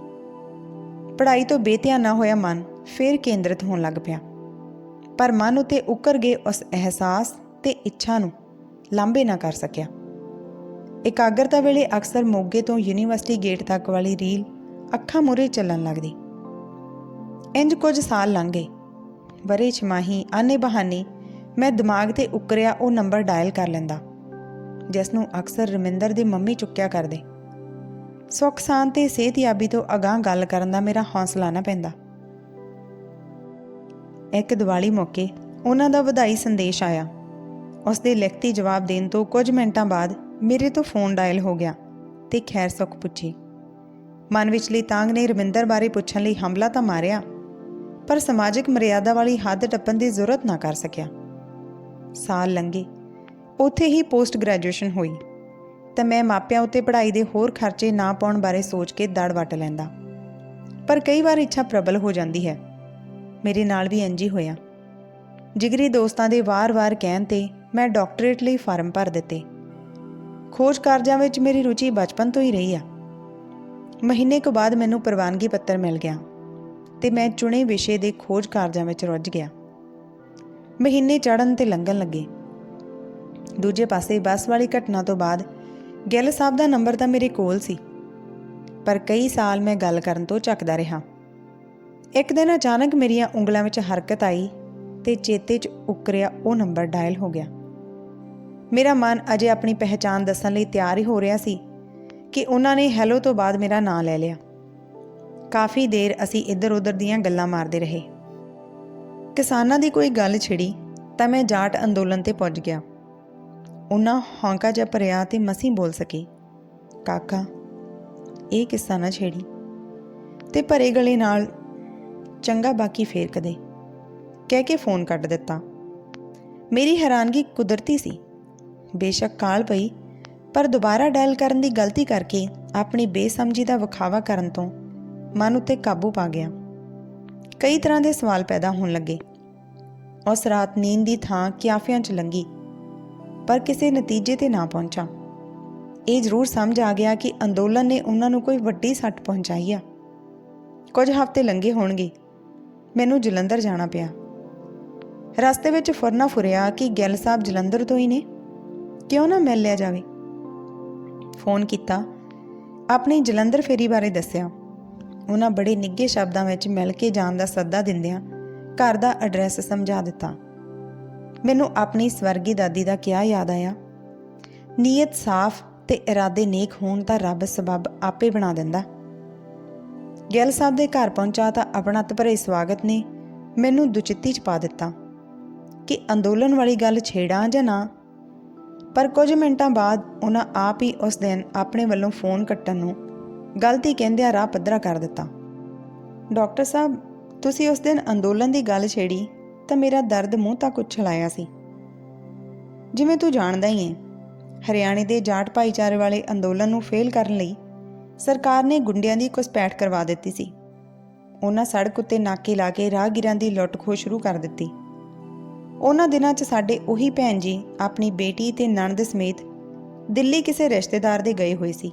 S1: ਪੜ੍ਹਾਈ ਤੋਂ ਬੇਧਿਆਨਾ ਹੋਇਆ ਮਨ ਫੇਰ ਕੇਂਦਰਿਤ ਹੋਣ ਲੱਗ ਪਿਆ। ਪਰ ਮਨ ਉਤੇ ਉਕਰ ਗਏ ਉਸ ਅਹਿਸਾਸ ਤੇ ਇੱਛਾ ਨੂੰ ਲਾਂਭੇ ਨਾ ਕਰ ਸਕਿਆ। ਇਕਾਗਰਤਾ ਵੇਲੇ ਅਕਸਰ ਮੋਗੇ ਤੋਂ ਯੂਨੀਵਰਸਿਟੀ ਗੇਟ ਤੱਕ ਵਾਲੀ ਰੀਲ ਅੱਖਾਂ ਮੁਰੇ ਚੱਲਣ ਲੱਗਦੀ। ਇੰਜ ਕੁਝ ਸਾਲ ਲੰਘ ਗਏ। ਬਰੇ ਛਮਾਹੀ, ਆਨੇ ਬਹਾਨੇ ਮੈਂ ਦਿਮਾਗ ਤੇ ਉਕਰਿਆ ਉਹ ਨੰਬਰ ਡਾਇਲ ਕਰ ਲੈਂਦਾ, ਜਿਸ ਨੂੰ ਅਕਸਰ ਰਮਿੰਦਰ ਦੀ ਮੰਮੀ ਚੁੱਕਿਆ ਕਰਦੇ। ਸੁੱਖ ਸਾਂਤ ਤੇ ਸਿਹਤਯਾਬੀ ਤੋਂ ਅਗਾਹ ਗੱਲ ਕਰਨ ਦਾ ਮੇਰਾ ਹੌਸਲਾ ਨਾ ਪੈਂਦਾ। ਇੱਕ ਦੀਵਾਲੀ ਮੌਕੇ ਉਹਨਾਂ ਦਾ ਵਧਾਈ ਸੰਦੇਸ਼ ਆਇਆ। ਉਸ ਦੇ ਲਿਖਤੀ ਜਵਾਬ ਦੇਣ ਤੋਂ ਕੁਝ ਮਿੰਟਾਂ ਬਾਅਦ ਮੇਰੇ ਤੋਂ ਫੋਨ ਡਾਇਲ ਹੋ ਗਿਆ ਤੇ ਖੈਰ ਸੁੱਖ ਪੁੱਛੀ। ਮਨ ਵਿਚਲੀ ਤਾਂਗ ਨੇ ਰਵਿੰਦਰ ਬਾਰੇ ਪੁੱਛਣ ਲਈ ਹਮਲਾ ਤਾਂ ਮਾਰਿਆ, ਪਰ ਸਮਾਜਿਕ ਮਰਿਆਦਾ ਵਾਲੀ ਹੱਦ ਟੱਪਣ ਦੀ ਜ਼ਰੂਰਤ ਨਾ ਕਰ ਸਕਿਆ। ਸਾਲ ਲੰਘੇ, ਉੱਥੇ ਹੀ ਪੋਸਟ ਗ੍ਰੈਜੂਏਸ਼ਨ ਹੋਈ, ਤਾਂ ਮੈਂ ਮਾਪਿਆਂ ਉੱਤੇ ਪੜ੍ਹਾਈ ਦੇ ਹੋਰ ਖਰਚੇ ਨਾ ਪਾਉਣ ਬਾਰੇ ਸੋਚ ਕੇ ਦੜ ਵਟ ਲੈਂਦਾ। ਪਰ ਕਈ ਵਾਰ ਇੱਛਾ ਪ੍ਰਬਲ ਹੋ ਜਾਂਦੀ ਹੈ। ਮੇਰੇ ਨਾਲ ਵੀ ਇੰਜ ਹੀ ਹੋਇਆ। ਜਿਗਰੀ ਦੋਸਤਾਂ ਦੇ ਵਾਰ-ਵਾਰ ਕਹਿਣ ਤੇ ਮੈਂ ਡਾਕਟਰੇਟ ਲਈ ਫਾਰਮ ਭਰ ਦਿੱਤੇ। ਖੋਜ ਕਾਰਜਾਂ ਵਿੱਚ ਮੇਰੀ ਰੁਚੀ ਬਚਪਨ ਤੋਂ ਹੀ ਰਹੀ ਆ। ਮਹੀਨੇ ਕੁ ਬਾਅਦ ਮੈਨੂੰ ਪ੍ਰਵਾਨਗੀ ਪੱਤਰ ਮਿਲ ਗਿਆ ਤੇ ਮੈਂ ਚੁਣੇ ਵਿਸ਼ੇ ਦੇ ਖੋਜ ਕਾਰਜਾਂ ਵਿੱਚ ਰੁੱਝ ਗਿਆ। ਮਹੀਨੇ ਚੜਨ ਤੇ ਲੰਘਣ ਲੱਗੇ। ਦੂਜੇ ਪਾਸੇ ਬੱਸ ਵਾਲੀ ਘਟਨਾ ਤੋਂ ਬਾਅਦ ਗਿੱਲ ਸਾਹਿਬ ਦਾ ਨੰਬਰ ਤਾਂ ਮੇਰੇ ਕੋਲ ਸੀ, ਪਰ ਕਈ ਸਾਲ ਮੈਂ ਗੱਲ ਕਰਨ ਤੋਂ ਝੱਕਦਾ ਰਿਹਾ। ਇੱਕ ਦਿਨ ਅਚਾਨਕ ਮੇਰੀਆਂ ਉਂਗਲਾਂ ਵਿੱਚ ਹਰਕਤ ਆਈ ਤੇ ਚੇਤੇ 'ਚ ਉਕਰਿਆ ਉਹ ਨੰਬਰ ਡਾਇਲ ਹੋ ਗਿਆ। ਮੇਰਾ ਮਨ ਅਜੇ ਆਪਣੀ ਪਹਿਚਾਣ ਦੱਸਣ ਲਈ ਤਿਆਰ ਹੀ ਹੋ ਰਿਹਾ ਸੀ ਕਿ ਉਹਨਾਂ ਨੇ ਹੈਲੋ ਤੋਂ ਬਾਅਦ ਮੇਰਾ ਨਾਂ ਲੈ ਲਿਆ। ਕਾਫੀ ਦੇਰ ਅਸੀਂ ਇੱਧਰ-ਉੱਧਰ ਦੀਆਂ ਗੱਲਾਂ ਮਾਰਦੇ ਰਹੇ। ਕਿਸਾਨਾਂ ਦੀ ਕੋਈ ਗੱਲ ਛਿੜੀ ਤਾਂ ਮੈਂ ਜਾਟ ਅੰਦੋਲਨ ਤੇ ਪਹੁੰਚ ਗਿਆ। ਉਹਨਾਂ ਹੌਂਕਾ ਜਿਹਾ ਭਰਿਆ ਤੇ ਮਸੀਂ ਬੋਲ ਸਕੀ, ਕਾਕਾ, ਇਹ ਕਿੱਸਾ ਨਾ ਛੇੜੀ ਤੇ ਭਰੇ ਗਲੇ ਨਾਲ ਚੰਗਾ ਬਾਕੀ ਫੇਰ ਕਦੇ। ਕਹਿ ਕੇ ਫੋਨ ਕੱਟ ਦਿੱਤਾ। ਮੇਰੀ ਹੈਰਾਨਗੀ ਕੁਦਰਤੀ ਸੀ। ਬੇਸ਼ੱਕ ਕਾਲ ਪਈ, ਪਰ ਦੁਬਾਰਾ ਡਾਇਲ ਕਰਨ ਦੀ ਗਲਤੀ ਕਰਕੇ ਆਪਣੀ ਬੇਸਮਝੀ ਦਾ ਵਿਖਾਵਾ ਕਰਨ ਤੋਂ ਮਨ ਉੱਤੇ ਕਾਬੂ ਪਾ ਗਿਆ। ਕਈ ਤਰ੍ਹਾਂ ਦੇ ਸਵਾਲ ਪੈਦਾ ਹੋਣ ਲੱਗੇ। ਉਸ ਰਾਤ ਨੀਂਦ ਦੀ ਥਾਂ ਕਿਆਫਿਆਂ 'ਚ ਲੰਗੀ ਪਰ ਕਿਸੇ ਨਤੀਜੇ ਤੇ ਨਾ ਪਹੁੰਚਾ। ਇਹ ਜ਼ਰੂਰ ਸਮਝ ਆ ਗਿਆ ਕਿ ਅੰਦੋਲਨ ਨੇ ਉਹਨਾਂ ਨੂੰ ਕੋਈ ਵੱਡੀ ਸੱਟ ਪਹੁੰਚਾਈ ਆ। ਕੁਝ ਹਫ਼ਤੇ ਲੰਘੇ ਹੋਣਗੇ, ਮੈਨੂੰ ਜਲੰਧਰ ਜਾਣਾ ਪਿਆ। ਰਸਤੇ ਵਿੱਚ ਫੁਰਨਾ ਫੁਰਿਆ ਕਿ ਗਿੱਲ ਸਾਹਿਬ ਜਲੰਧਰ ਤੋਂ ਹੀ ਨੇ। ਕਿਉਂ ਨਾ ਮਿਲ ਲਿਆ ਜਾਵੇ? ਫੋਨ ਕੀਤਾ। ਆਪਣੀ ਜਲੰਧਰ ਫੇਰੀ ਬਾਰੇ ਦੱਸਿਆ। ਉਹਨਾਂ ਬੜੇ ਨਿੱਘੇ ਸ਼ਬਦਾਂ ਵਿੱਚ ਮਿਲ ਕੇ ਜਾਣ ਦਾ ਸੱਦਾ ਦਿੰਦਿਆਂ ਘਰ ਦਾ ਐਡਰੈਸ ਸਮਝਾ ਦਿੱਤਾ। ਮੈਨੂੰ ਆਪਣੀ ਸਵਰਗੀ ਦਾਦੀ ਦਾ ਕਿਹਾ ਯਾਦ ਆਇਆ। ਨੀਅਤ ਸਾਫ਼ ਤੇ ਇਰਾਦੇ ਨੇਕ ਹੋਣ ਤਾਂ ਰੱਬ ਸਬਬ ਆਪੇ ਬਣਾ ਦਿੰਦਾ। ਗਿੱਲ ਸਾਹਿਬ ਦੇ ਘਰ ਪਹੁੰਚਾ ਤਾਂ ਆਪਣਾ ਭਰੇ ਸਵਾਗਤ ਨੇ ਮੈਨੂੰ ਦੁਚਿੱਤੀ ਚ ਪਾ ਦਿੱਤਾ ਕਿ ਅੰਦੋਲਨ ਵਾਲੀ ਗੱਲ ਛੇੜਾਂ ਜਾਂ ਨਾ ਪਰ ਕੁਝ ਮਿੰਟਾਂ ਬਾਅਦ ਉਹਨਾਂ ਆਪ ਹੀ ਉਸ ਦਿਨ ਆਪਣੇ ਵੱਲੋਂ ਫੋਨ ਕੱਟਣ ਨੂੰ ਗਲਤੀ ਕਹਿੰਦਿਆਂ ਰਾਹ ਪੱਧਰਾ ਕਰ ਦਿੱਤਾ। ਡਾਕਟਰ ਸਾਹਿਬ, ਤੁਸੀਂ ਉਸ ਦਿਨ ਅੰਦੋਲਨ ਦੀ ਗੱਲ ਛੇੜੀ ਤਾਂ ਮੇਰਾ ਦਰਦ ਮੂੰਹ ਤੱਕ ਉਛਲਾਇਆ ਸੀ। ਜਿਵੇਂ ਤੂੰ ਜਾਣਦਾ ਹੀ ਹੈ ਹਰਿਆਣੇ ਦੇ ਜਾਟ ਭਾਈਚਾਰੇ ਵਾਲੇ ਅੰਦੋਲਨ ਨੂੰ ਫੇਲ ਕਰਨ ਲਈ ਸਰਕਾਰ ਨੇ ਗੁੰਡਿਆਂ ਦੀ ਘੁਸਪੈਠ ਕਰਵਾ ਦਿੱਤੀ ਸੀ। ਉਹਨਾਂ ਸੜਕ ਉੱਤੇ ਨਾਕੇ ਲਾ ਕੇ ਰਾਹਗੀਰਾਂ ਦੀ ਲੁੱਟ ਖੋਹ ਸ਼ੁਰੂ ਕਰ ਦਿੱਤੀ। ਉਹਨਾਂ ਦਿਨਾਂ 'ਚ ਸਾਡੇ ਉਹੀ ਭੈਣ ਜੀ, ਆਪਣੀ ਬੇਟੀ ਤੇ ਨਣਦ ਸਮੇਤ ਦਿੱਲੀ ਕਿਸੇ ਰਿਸ਼ਤੇਦਾਰ ਦੇ ਗਏ ਹੋਏ ਸੀ।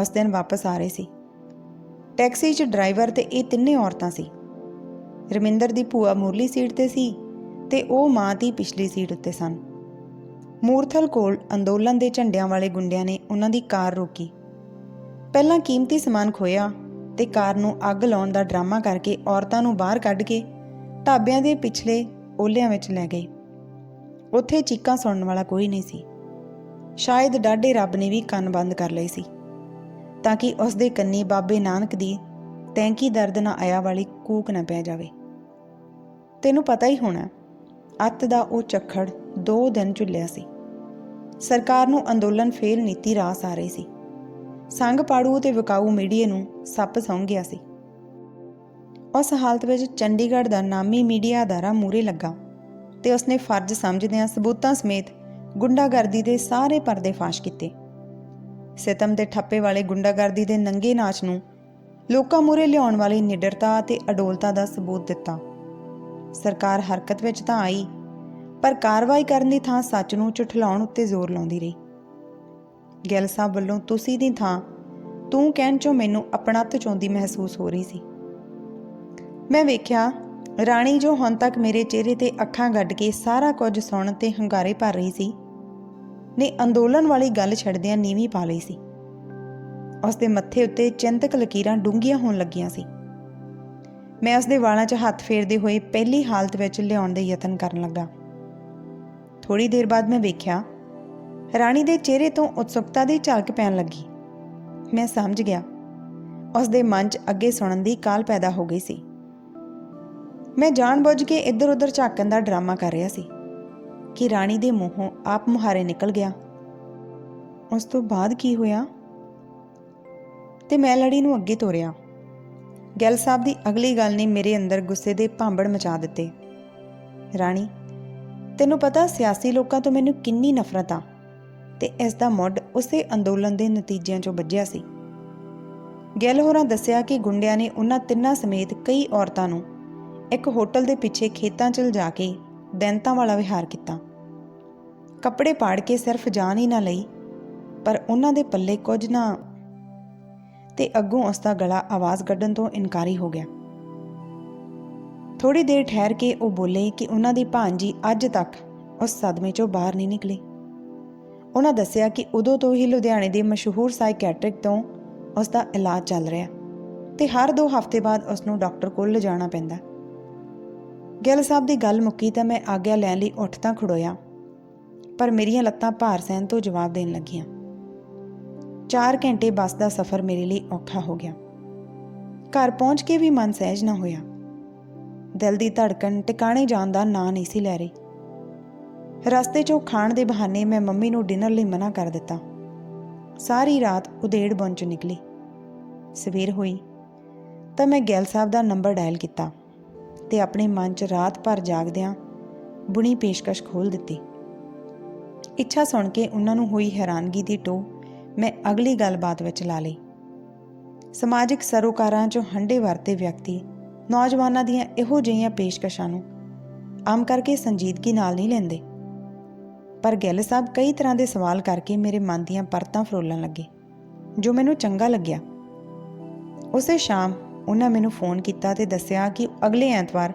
S1: ਉਸ ਦਿਨ ਵਾਪਸ ਆ ਰਹੇ ਸੀ। ਟੈਕਸੀ 'ਚ ਡਰਾਈਵਰ ਤੇ ਇਹ ਤਿੰਨੇ ਔਰਤਾਂ ਸੀ। ਰਮਿੰਦਰ ਦੀ ਭੂਆ ਮੁਰਲੀ ਸੀਟ ਤੇ ਸੀ ਤੇ ਉਹ ਮਾਂ ਦੀ ਪਿਛਲੀ ਸੀਟ ਉੱਤੇ ਸਨ। ਮੂਰਥਲ ਕੋਲ ਅੰਦੋਲਨ ਦੇ ਝੰਡਿਆਂ ਵਾਲੇ ਗੁੰਡਿਆਂ ਨੇ ਉਹਨਾਂ ਦੀ ਕਾਰ ਰੋਕੀ। ਪਹਿਲਾਂ ਕੀਮਤੀ ਸਮਾਨ ਖੋਇਆ ਤੇ ਕਾਰ ਨੂੰ ਅੱਗ ਲਾਉਣ ਦਾ ਡਰਾਮਾ ਕਰਕੇ ਔਰਤਾਂ ਨੂੰ ਬਾਹਰ ਕੱਢ ਕੇ ਢਾਬਿਆਂ ਦੇ ਪਿਛਲੇ ਓਲਿਆਂ ਵਿੱਚ ਲੈ ਗਏ ਉੱਥੇ ਚੀਕਾਂ ਸੁਣਨ ਵਾਲਾ ਕੋਈ ਨਹੀਂ ਸੀ। ਸ਼ਾਇਦ ਡਾਢੇ ਰੱਬ ਨੇ ਵੀ ਕੰਨ ਬੰਦ ਕਰ ਲਏ ਸੀ, ਤਾਂ ਕਿ ਉਸ ਦੇ ਕੰਨੀ ਬਾਬੇ ਨਾਨਕ ਦੀ ਤੈਂਕੀ ਦਰਦ ਨਾ ਆਇਆ ਵਾਲੀ ਕੂਕ ਨਾ ਪੈ ਜਾਵੇ। ਤੈਨੂੰ ਪਤਾ ਹੀ ਹੋਣਾ, ਅੱਤ ਦਾ ਉਹ ਚੱਖੜ ਦੋ ਦਿਨ ਝੁੱਲਿਆ ਸੀ। ਸਰਕਾਰ ਨੂੰ ਅੰਦੋਲਨ ਫੇਲ ਨੀਤੀ ਰਾਸ ਆ ਰਹੀ ਸੀ। ਸੰਘ ਪਾੜੂ ਤੇ ਵਿਕਾਊ ਮੀਡੀਏ ਨੂੰ ਸੱਪ ਸੌਂ ਗਿਆ ਸੀ। ਉਸ ਹਾਲਤ ਵਿੱਚ ਚੰਡੀਗੜ੍ਹ ਦਾ ਨਾਮੀ ਮੀਡੀਆ ਅਦਾਰਾ ਮੂਰੇ ਲੱਗਾ ਤੇ ਉਸਨੇ ਫਰਜ਼ ਸਮਝਦਿਆਂ ਸਬੂਤਾਂ ਸਮੇਤ ਗੁੰਡਾਗਰਦੀ ਦੇ ਸਾਰੇ ਪਰਦੇ ਫਾਸ਼ ਕੀਤੇ। ਸਿਤਮ ਦੇ ਠੱਪੇ ਵਾਲੇ ਗੁੰਡਾਗਰਦੀ ਦੇ ਨੰਗੇ ਨਾਚ ਨੂੰ ਲੋਕਾਂ ਮੂਰੇ ਲਿਆਉਣ ਵਾਲੀ ਨਿਡਰਤਾ ਤੇ ਅਡੋਲਤਾ ਦਾ ਸਬੂਤ ਦਿੱਤਾ। ਸਰਕਾਰ ਹਰਕਤ ਵਿੱਚ ਤਾਂ ਆਈ, ਪਰ ਕਾਰਵਾਈ ਕਰਨ ਦੀ ਥਾਂ ਸੱਚ ਨੂੰ ਝੁਠਲਾਉਣ ਉੱਤੇ ਜ਼ੋਰ ਲਾਉਂਦੀ ਰਹੀ। ਗਿੱਲ ਸਾਹਿਬ ਵੱਲੋਂ, ਤੁਸੀਂ ਦੀ ਥਾਂ, ਤੂੰ ਕਹਿਣ ਚੋਂ ਮੈਨੂੰ ਅਪਣੱਤ ਚੋਂਦੀ ਮਹਿਸੂਸ ਹੋ ਰਹੀ ਸੀ। ਮੈਂ ਵੇਖਿਆ, ਰਾਣੀ ਜੋ ਹੁਣ ਤੱਕ ਮੇਰੇ ਚਿਹਰੇ ਤੇ ਅੱਖਾਂ ਗੱਡ ਕੇ ਸਾਰਾ ਕੁਝ ਸੁਣ ਤੇ ਹੰਗਾਰੇ ਭਰ ਰਹੀ ਸੀ, ਨੇ ਅੰਦੋਲਨ ਵਾਲੀ ਗੱਲ ਛੱਡਦਿਆਂ ਨੀਵੀਂ ਪਾ ਲਈ ਸੀ। ਉਸ ਦੇ ਮੱਥੇ ਉੱਤੇ ਚਿੰਤਕ ਲਕੀਰਾਂ ਡੂੰਘੀਆਂ ਹੋਣ ਲੱਗੀਆਂ ਸੀ। ਮੈਂ ਉਸ ਦੇ ਵਾਲਾਂ 'ਚ ਹੱਥ ਫੇਰਦੇ ਹੋਏ ਪਹਿਲੀ ਹਾਲਤ ਵਿੱਚ ਲਿਆਉਣ ਦੇ ਯਤਨ ਕਰਨ ਲੱਗਾ। ਥੋੜੀ ਦੇਰ ਬਾਅਦ ਮੈਂ ਵੇਖਿਆ, ਰਾਣੀ ਦੇ ਚਿਹਰੇ ਤੋਂ ਉਤਸੁਕਤਾ ਦੀ ਝਲਕ ਪੈਣ ਲੱਗੀ। ਮੈਂ ਸਮਝ ਗਿਆ ਉਸ ਦੇ ਮਨ 'ਚ ਅੱਗੇ ਸੁਣਨ ਦੀ ਕਾਲ ਪੈਦਾ ਹੋ ਗਈ ਸੀ। ਮੈਂ ਜਾਣਬੁੱਝ ਕੇ ਇੱਧਰ-ਉੱਧਰ ਝਾਕਣ ਦਾ ਡਰਾਮਾ ਕਰ ਰਿਹਾ ਸੀ ਕਿ ਰਾਣੀ ਦੇ ਮੂੰਹੋਂ ਆਪ ਮੁਹਾਰੇ ਨਿਕਲ ਗਿਆ। ਉਸ ਤੋਂ ਬਾਅਦ ਕੀ ਹੋਇਆ? ਤੇ ਮੈਂ ਲੜੀ ਨੂੰ ਅੱਗੇ ਤੋਰਿਆ। ਗਿੱਲ ਸਾਹਿਬ ਦੀ ਅਗਲੀ ਗੱਲ ਨੇ ਮੇਰੇ ਅੰਦਰ ਗੁੱਸੇ ਦੇ ਭਾਂਬੜ ਮਚਾ ਦਿੱਤੇ। ਰਾਣੀ, ਤੈਨੂੰ ਪਤਾ ਸਿਆਸੀ ਲੋਕਾਂ ਤੋਂ ਮੈਨੂੰ ਕਿੰਨੀ ਨਫ਼ਰਤ ਆ ਤੇ ਇਸ ਦਾ ਮੁੱਢ ਉਸੇ ਅੰਦੋਲਨ ਦੇ ਨਤੀਜਿਆਂ 'ਚੋਂ ਵੱਜਿਆ ਸੀ। ਗਿੱਲ ਹੋਰਾਂ ਦੱਸਿਆ ਕਿ ਗੁੰਡਿਆਂ ਨੇ ਉਹਨਾਂ ਤਿੰਨਾਂ ਸਮੇਤ ਕਈ ਔਰਤਾਂ ਨੂੰ ਇੱਕ ਹੋਟਲ ਦੇ ਪਿੱਛੇ ਖੇਤਾਂ 'ਚ ਲਿਜਾ ਕੇ ਦੈਂਤਾਂ ਵਾਲਾ ਵਿਹਾਰ ਕੀਤਾ। ਕੱਪੜੇ ਪਾੜ ਕੇ ਸਿਰਫ ਜਾਨ ਹੀ ਨਾ ਲਈ, ਪਰ ਉਹਨਾਂ ਦੇ ਪੱਲੇ ਕੁਝ ਨਾ ਤੇ ਅੱਗੋਂ ਉਸ ਦਾ ਗਲਾ ਆਵਾਜ਼ ਕੱਢਣ ਤੋਂ ਇਨਕਾਰੀ ਹੋ ਗਿਆ। ਥੋੜੀ ਦੇਰ ਠਹਿਰ ਕੇ ਉਹ ਬੋਲੇ ਕਿ ਉਹਨਾਂ ਦੀ ਭਾਂਜੀ ਅੱਜ ਤੱਕ ਉਸ ਸਦਮੇ 'ਚੋਂ ਬਾਹਰ ਨਹੀਂ ਨਿਕਲੀ। ਉਹਨਾਂ ਦੱਸਿਆ ਕਿ ਉਦੋਂ ਤੋਂ ਹੀ ਲੁਧਿਆਣੇ ਦੇ ਮਸ਼ਹੂਰ ਸਾਈਕੈਟ੍ਰਿਕ ਤੋਂ ਉਸ ਦਾ ਇਲਾਜ ਚੱਲ ਰਿਹਾ ਤੇ ਹਰ 2 ਹਫ਼ਤੇ ਬਾਅਦ ਉਸ ਨੂੰ ਡਾਕਟਰ ਕੋਲ ਲਿਜਾਣਾ ਪੈਂਦਾ ਗਿੱਲ ਸਾਹਿਬ ਦੀ ਗੱਲ ਮੁੱਕੀ ਤਾਂ ਮੈਂ ਆਗਿਆ ਲੈਣ ਲਈ ਉੱਠ ਤਾਂ ਖੜੋਇਆ, ਪਰ ਮੇਰੀਆਂ ਲੱਤਾਂ ਭਾਰ ਸਹਿਣ ਤੋਂ ਜਵਾਬ ਦੇਣ ਲੱਗੀਆਂ। 4 ਘੰਟੇ ਬੱਸ ਦਾ ਸਫ਼ਰ ਮੇਰੇ ਲਈ ਔਖਾ ਹੋ ਗਿਆ। ਘਰ ਪਹੁੰਚ ਕੇ ਵੀ ਮਨ ਸਹਿਜ ਨਾ ਹੋਇਆ। ਦਿਲ ਦੀ ਧੜਕਣ ਟਿਕਾਣੇ ਜਾਣ ਦਾ ਨਾਂ ਨਹੀਂ ਸੀ ਲੈ ਰਹੀ। ਰਸਤੇ 'ਚੋਂ ਖਾਣ ਦੇ ਬਹਾਨੇ ਮੈਂ ਮੰਮੀ ਨੂੰ ਡਿਨਰ ਲਈ ਮਨਾ ਕਰ ਦਿੱਤਾ। ਸਾਰੀ ਰਾਤ ਉਦੇੜ ਬਣ ਚ ਨਿਕਲੀ। ਸਵੇਰ ਹੋਈ ਤਾਂ ਮੈਂ ਗੈਲ ਸਾਹਿਬ ਦਾ ਨੰਬਰ ਡਾਇਲ ਕੀਤਾ। ਤੇ ਆਪਣੇ ਮਨ 'ਚ ਰਾਤ ਭਰ ਜਾਗਦਿਆਂ ਬੁਣੀ ਪੇਸ਼ਕਸ਼ ਖੋਲ ਦਿੱਤੀ। ਇੱਛਾ ਸੁਣ ਕੇ ਉਹਨਾਂ ਨੂੰ ਹੋਈ ਹੈਰਾਨਗੀ ਦੀ ਟੋ ਮੈਂ ਅਗਲੀ ਗੱਲਬਾਤ ਵਿੱਚ ਲਾ ਲਈ। ਸਮਾਜਿਕ ਸਰੋਕਾਰਾਂ 'ਚੋਂ ਹੰਡੇ ਵਰਤੇ ਵਿਅਕਤੀ ਨੌਜਵਾਨਾਂ ਦੀਆਂ ਇਹੋ ਜਿਹੀਆਂ ਪੇਸ਼ਕਸ਼ਾਂ ਨੂੰ ਆਮ ਕਰਕੇ ਸੰਜੀਦਗੀ ਨਾਲ ਨਹੀਂ ਲੈਂਦੇ। ਪਰ ਗਿੱਲ ਸਾਹਿਬ ਕਈ ਤਰ੍ਹਾਂ ਦੇ ਸਵਾਲ ਕਰਕੇ ਮੇਰੇ ਮਨ ਦੀਆਂ ਪਰਤਾਂ ਫਰੋਲਣ ਲੱਗੇ, ਜੋ ਮੈਨੂੰ ਚੰਗਾ ਲੱਗਿਆ। ਉਸੇ ਸ਼ਾਮ ਉਹਨਾਂ ਮੈਨੂੰ ਫੋਨ ਕੀਤਾ ਤੇ ਦੱਸਿਆ ਕਿ ਅਗਲੇ ਐਤਵਾਰ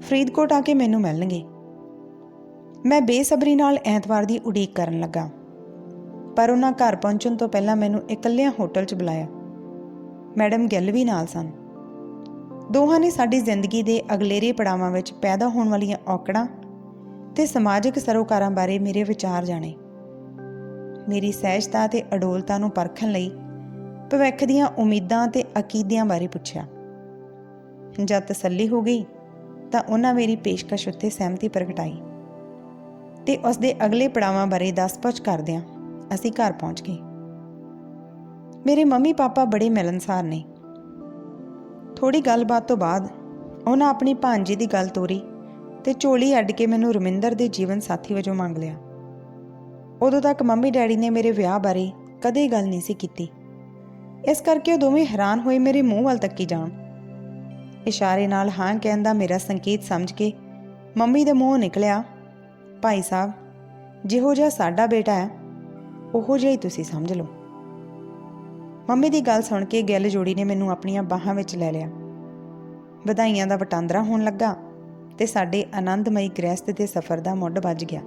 S1: ਫਰੀਦਕੋਟ ਆ ਕੇ ਮੈਨੂੰ ਮਿਲਣਗੇ। ਮੈਂ ਬੇਸਬਰੀ ਨਾਲ ਐਤਵਾਰ ਦੀ ਉਡੀਕ ਕਰਨ ਲੱਗਾ। ਪਰ ਉਹਨਾਂ ਘਰ ਪਹੁੰਚਣ ਤੋਂ ਪਹਿਲਾਂ ਮੈਨੂੰ ਇਕੱਲਿਆਂ ਹੋਟਲ 'ਚ ਬੁਲਾਇਆ। ਮੈਡਮ ਗਿੱਲ ਵੀ ਨਾਲ ਸਨ। ਦੋਹਾਂ ਨੇ ਸਾਡੀ ਜ਼ਿੰਦਗੀ ਦੇ ਅਗਲੇਰੇ ਪੜਾਵਾਂ ਵਿੱਚ ਪੈਦਾ ਹੋਣ ਵਾਲੀਆਂ ਔਕੜਾਂ ਤੇ ਸਮਾਜਿਕ ਸਰੋਕਾਰਾਂ ਬਾਰੇ ਮੇਰੇ ਵਿਚਾਰ ਜਾਣੇ। ਮੇਰੀ ਸਹਿਜਤਾ ਤੇ ਅਡੋਲਤਾ ਨੂੰ ਪਰਖਣ ਲਈ ਭਵਿੱਖ ਦੀਆਂ ਉਮੀਦਾਂ ਤੇ ਅਕੀਦਿਆਂ ਬਾਰੇ ਪੁੱਛਿਆ। ਜਦ ਤਸੱਲੀ ਹੋ ਗਈ, ਤਾਂ ਉਹਨਾਂ ਮੇਰੀ ਪੇਸ਼ਕਸ਼ ਉੱਤੇ ਸਹਿਮਤੀ ਪ੍ਰਗਟਾਈ ਤੇ ਉਸ ਦੇ ਅਗਲੇ ਪੜਾਵਾਂ ਬਾਰੇ ਦੱਸ-ਪੁੱਛ ਕਰਦਿਆਂ ਅਸੀਂ ਘਰ ਪਹੁੰਚ ਗਏ। ਮੇਰੇ ਮੰਮੀ ਪਾਪਾ ਬੜੇ ਮਿਲਨਸਾਰ ਨੇ। ਥੋੜੀ ਗੱਲਬਾਤ ਤੋਂ ਬਾਅਦ ਉਹਨਾਂ ਆਪਣੀ ਭਾਂਜੀ ਦੀ ਗੱਲ ਤੋਰੀ ਤੇ ਝੋਲੀ ਅੱਡ ਕੇ ਮੈਨੂੰ ਰਮਿੰਦਰ ਦੇ ਜੀਵਨ ਸਾਥੀ ਵਜੋਂ ਮੰਗ ਲਿਆ। ਉਦੋਂ ਤੱਕ ਮੰਮੀ ਡੈਡੀ ਨੇ ਮੇਰੇ ਵਿਆਹ ਬਾਰੇ ਕਦੇ ਗੱਲ ਨਹੀਂ ਸੀ ਕੀਤੀ। ਇਸ ਕਰਕੇ ਉਹ ਦੋਵੇਂ ਹੈਰਾਨ ਹੋਏ ਮੇਰੇ ਮੂੰਹ ਵੱਲ ਤੱਕੀ ਜਾਣ। ਇਸ਼ਾਰੇ ਨਾਲ ਹਾਂ ਕਹਿਣ ਦਾ ਮੇਰਾ ਸੰਕੇਤ ਸਮਝ ਕੇ ਮੰਮੀ ਦੇ ਮੂੰਹੋਂ ਨਿਕਲਿਆ, ਭਾਈ ਸਾਹਿਬ, ਜਿਹੋ ਜਿਹਾ ਸਾਡਾ ਬੇਟਾ ਹੈ, ਉਹੋ ਜਿਹਾ ਹੀ ਤੁਸੀਂ ਸਮਝ ਲਓ। ਮੰਮੀ ਦੀ ਗੱਲ ਸੁਣ ਕੇ ਗਿੱਲ ਜੋੜੀ ਨੇ ਮੈਨੂੰ ਆਪਣੀਆਂ ਬਾਹਾਂ ਵਿੱਚ ਲੈ ਲਿਆ। ਵਧਾਈਆਂ ਦਾ ਵਟਾਂਦਰਾ ਹੋਣ ਲੱਗਾ ਤੇ ਸਾਡੇ ਆਨੰਦਮਈ ਗ੍ਰਹਿਸਥ ਦੇ ਸਫ਼ਰ ਦਾ ਮੁੱਢ ਵੱਜ ਗਿਆ।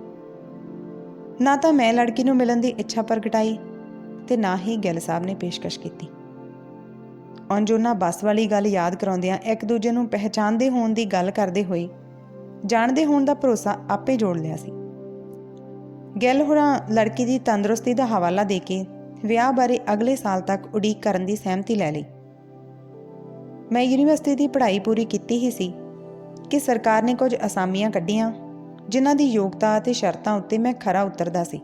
S1: ਨਾ ਤਾਂ ਮੈਂ ਲੜਕੀ ਨੂੰ ਮਿਲਣ ਦੀ ਇੱਛਾ ਪ੍ਰਗਟਾਈ ਤੇ ਨਾ ਹੀ ਗਿੱਲ ਸਾਹਿਬ ਨੇ ਪੇਸ਼ਕਸ਼ ਕੀਤੀ। ਉਹਨਾਂ ਬੱਸ ਵਾਲੀ ਗੱਲ ਯਾਦ ਕਰਾਉਂਦਿਆਂ ਇੱਕ ਦੂਜੇ ਨੂੰ ਪਹਿਚਾਣਦੇ ਹੋਣ ਦੀ ਗੱਲ ਕਰਦੇ ਹੋਏ ਜਾਣਦੇ ਹੋਣ ਦਾ ਭਰੋਸਾ ਆਪੇ ਜੋੜ ਲਿਆ ਸੀ। ਗਿੱਲ ਹੋਰਾਂ ਲੜਕੀ ਦੀ ਤੰਦਰੁਸਤੀ ਦਾ ਹਵਾਲਾ ਦੇ ਕੇ ਵਿਆਹ ਬਾਰੇ ਅਗਲੇ ਸਾਲ ਤੱਕ ਉਡੀਕ ਕਰਨ ਦੀ ਸਹਿਮਤੀ ਲੈ ਲਈ। ਮੈਂ ਯੂਨੀਵਰਸਿਟੀ ਦੀ ਪੜ੍ਹਾਈ ਪੂਰੀ ਕੀਤੀ ਹੀ ਸੀ ਕਿ ਸਰਕਾਰ ਨੇ ਕੁਝ ਅਸਾਮੀਆਂ ਕੱਢੀਆਂ, ਜਿਨ੍ਹਾਂ ਦੀ ਯੋਗਤਾ ਅਤੇ ਸ਼ਰਤਾਂ ਉੱਤੇ ਮੈਂ ਖਰਾ ਉਤਰਦਾ ਸੀ।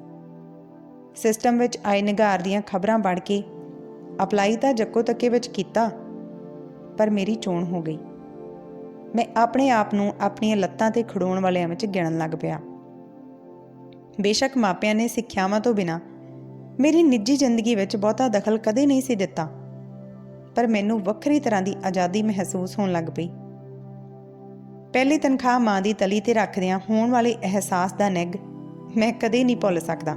S1: ਸਿਸਟਮ ਵਿੱਚ ਆਏ ਨਿਗਾਰ ਦੀਆਂ ਖਬਰਾਂ ਪੜ੍ਹ ਕੇ, ਅਪਲਾਈ ਤਾਂ ਜੱਕੋ ਤੱਕੇ ਵਿੱਚ ਕੀਤਾ, ਪਰ ਮੇਰੀ ਚੋਣ ਹੋ ਗਈ। ਮੈਂ ਆਪਣੇ ਆਪ ਨੂੰ ਆਪਣੀਆਂ ਲੱਤਾਂ ਤੇ ਖੜੋਣ ਵਾਲਿਆਂ ਵਿੱਚ ਗਿਣਨ ਲੱਗ ਪਿਆ। ਬੇਸ਼ੱਕ ਮਾਪਿਆਂ ਨੇ ਸਿੱਖਿਆਵਾਂ ਤੋਂ ਬਿਨਾ ਮੇਰੀ ਨਿੱਜੀ ਜ਼ਿੰਦਗੀ ਵਿੱਚ ਬਹੁਤਾ ਦਖਲ ਕਦੇ ਨਹੀਂ ਸੀ ਦਿੱਤਾ, ਪਰ ਮੈਨੂੰ ਵੱਖਰੀ ਤਰ੍ਹਾਂ ਦੀ ਆਜ਼ਾਦੀ ਮਹਿਸੂਸ ਹੋਣ ਲੱਗ ਪਈ। ਪਹਿਲੀ ਤਨਖਾਹ ਮਾਂ ਦੀ ਤਲੀ ਤੇ ਰੱਖਦਿਆਂ ਹੋਣ ਵਾਲੇ ਅਹਿਸਾਸ ਦਾ ਨਿੱਘ ਮੈਂ ਕਦੇ ਨਹੀਂ ਭੁੱਲ ਸਕਦਾ।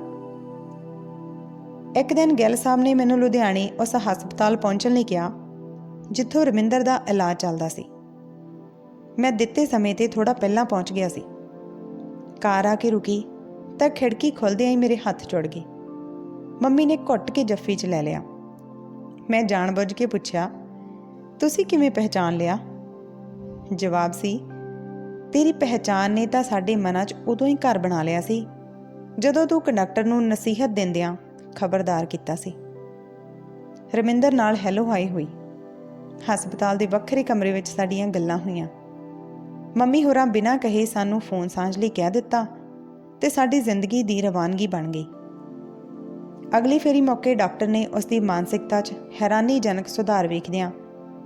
S1: ਇੱਕ ਦਿਨ ਗਿੱਲ ਸਾਹਿਬ ਨੇ ਮੈਨੂੰ ਲੁਧਿਆਣੇ ਉਸ ਹਸਪਤਾਲ ਪਹੁੰਚਣ ਲਈ ਕਿਹਾ, ਜਿੱਥੋਂ ਰਮਿੰਦਰ ਦਾ ਇਲਾਜ ਚੱਲਦਾ ਸੀ। ਮੈਂ ਦਿੱਤੇ ਸਮੇਂ ਤੇ ਥੋੜਾ ਪਹਿਲਾਂ ਪਹੁੰਚ ਗਿਆ ਸੀ। ਕਾਰ ਆ ਕੇ ਰੁਕੀ ਤਾਂ ਖਿੜਕੀ ਖੁੱਲਦਿਆਂ ਹੀ ਮੇਰੇ ਹੱਥ ਜੁੜ ਗਏ ਮੰਮੀ ਨੇ ਘੁੱਟ ਕੇ ਜੱਫੀ 'ਚ ਲੈ ਲਿਆ। ਮੈਂ ਜਾਣਬੁੱਝ ਕੇ ਪੁੱਛਿਆ, ਤੁਸੀਂ ਕਿਵੇਂ ਪਹਿਚਾਨ ਲਿਆ? ਜਵਾਬ ਸੀ, ਤੇਰੀ ਪਹਿਚਾਨ ਨੇ ਤਾਂ ਸਾਡੇ ਮਨਾਂ 'ਚ ਉਦੋਂ ਹੀ ਘਰ ਬਣਾ ਲਿਆ ਸੀ, ਜਦੋਂ ਤੂੰ ਕੰਡਕਟਰ ਨੂੰ ਨਸੀਹਤ ਦਿੰਦਿਆਂ ਖਬਰਦਾਰ ਕੀਤਾ ਸੀ। ਰਮਿੰਦਰ ਨਾਲ ਹੈਲੋ ਹਾਈ ਹੋਈ। ਹਸਪਤਾਲ ਦੇ ਵੱਖਰੇ ਕਮਰੇ ਵਿੱਚ ਸਾਡੀਆਂ ਗੱਲਾਂ ਹੋਈਆਂ। ਮੰਮੀ ਹੋਰਾਂ ਬਿਨਾਂ ਕਹੇ ਸਾਨੂੰ ਫੋਨ ਸਾਂਝ ਲਈ ਕਹਿ ਦਿੱਤਾ ਤੇ ਸਾਡੀ ਜ਼ਿੰਦਗੀ ਦੀ ਰਵਾਨਗੀ ਬਣ ਗਈ। ਅਗਲੀ ਫੇਰੀ ਮੌਕੇ ਡਾਕਟਰ ਨੇ ਉਸ ਦੀ ਮਾਨਸਿਕਤਾ 'ਚ ਹੈਰਾਨੀਜਨਕ ਸੁਧਾਰ ਵੇਖਦਿਆਂ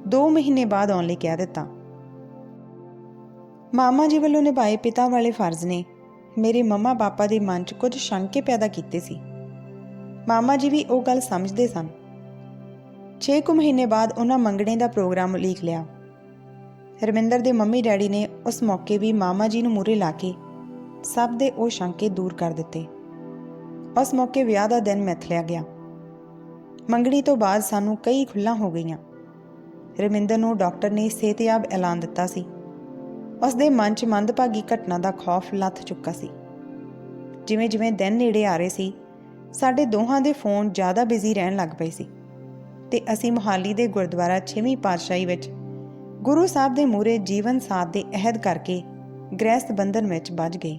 S1: 2 ਮਹੀਨੇ ਬਾਅਦ ਆਉਣ ਲਈ ਕਹਿ ਦਿੱਤਾ। ਮਾਮਾ ਜੀ ਵੱਲੋਂ ਨਿਭਾਏ ਪਿਤਾ ਵਾਲੇ ਫਰਜ਼ ਨੇ ਮੇਰੇ ਮੰਮਾ ਪਾਪਾ ਦੇ ਮਨ 'ਚ ਕੁਝ ਸ਼ੰਕੇ ਪੈਦਾ ਕੀਤੇ ਸੀ। ਮਾਮਾ ਜੀ ਵੀ ਉਹ ਗੱਲ ਸਮਝਦੇ ਸਨ। 6 ਕੁ ਮਹੀਨੇ ਬਾਅਦ ਉਹਨਾਂ ਮੰਗਣੇ ਦਾ ਪ੍ਰੋਗਰਾਮ ਉਲੀਕ ਲਿਆ। ਰਮਿੰਦਰ ਦੇ ਮੰਮੀ ਡੈਡੀ ਨੇ ਉਸ ਮੌਕੇ ਵੀ ਮਾਮਾ ਜੀ ਨੂੰ ਮੂਰੇ ਲਾ ਕੇ ਸਭ ਦੇ ਉਹ ਸ਼ੰਕੇ ਦੂਰ ਕਰ ਦਿੱਤੇ। ਉਸ ਮੌਕੇ ਵਿਆਹ ਦਾ ਦਿਨ ਮਿਥ ਲਿਆ ਗਿਆ। ਮੰਗਣੀ ਤੋਂ ਬਾਅਦ ਸਾਨੂੰ ਕਈ ਖੁੱਲਾਂ ਹੋ ਗਈਆਂ। ਰਮਿੰਦਰ ਨੂੰ ਡਾਕਟਰ ਨੇ ਸਿਹਤਯਾਬ ਐਲਾਨ ਦਿੱਤਾ ਸੀ। ਉਸ ਦੇ ਮਨ 'ਚ ਮੰਦਭਾਗੀ ਘਟਨਾ ਦਾ ਖੌਫ ਲੱਥ ਚੁੱਕਾ ਸੀ। ਜਿਵੇਂ ਜਿਵੇਂ ਦਿਨ ਨੇੜੇ ਆ ਰਹੇ ਸੀ ਸਾਡੇ ਦੋਹਾਂ ਦੇ ਫੋਨ ਜ਼ਿਆਦਾ ਬਿਜ਼ੀ ਰਹਿਣ ਲੱਗ ਪਏ ਸੀ ਤੇ ਅਸੀਂ ਮੁਹਾਲੀ ਦੇ ਗੁਰਦੁਆਰਾ 6ਵੀਂ ਪਾਤਸ਼ਾਹੀ ਵਿੱਚ ਗੁਰੂ ਸਾਹਿਬ ਦੇ ਮੂਰੇ ਜੀਵਨ ਸਾਥ ਦੇ ਅਹਿਦ ਕਰਕੇ ਗ੍ਰਹਿਸਥ ਬੰਧਨ ਵਿੱਚ ਵੱਜ ਗਏ।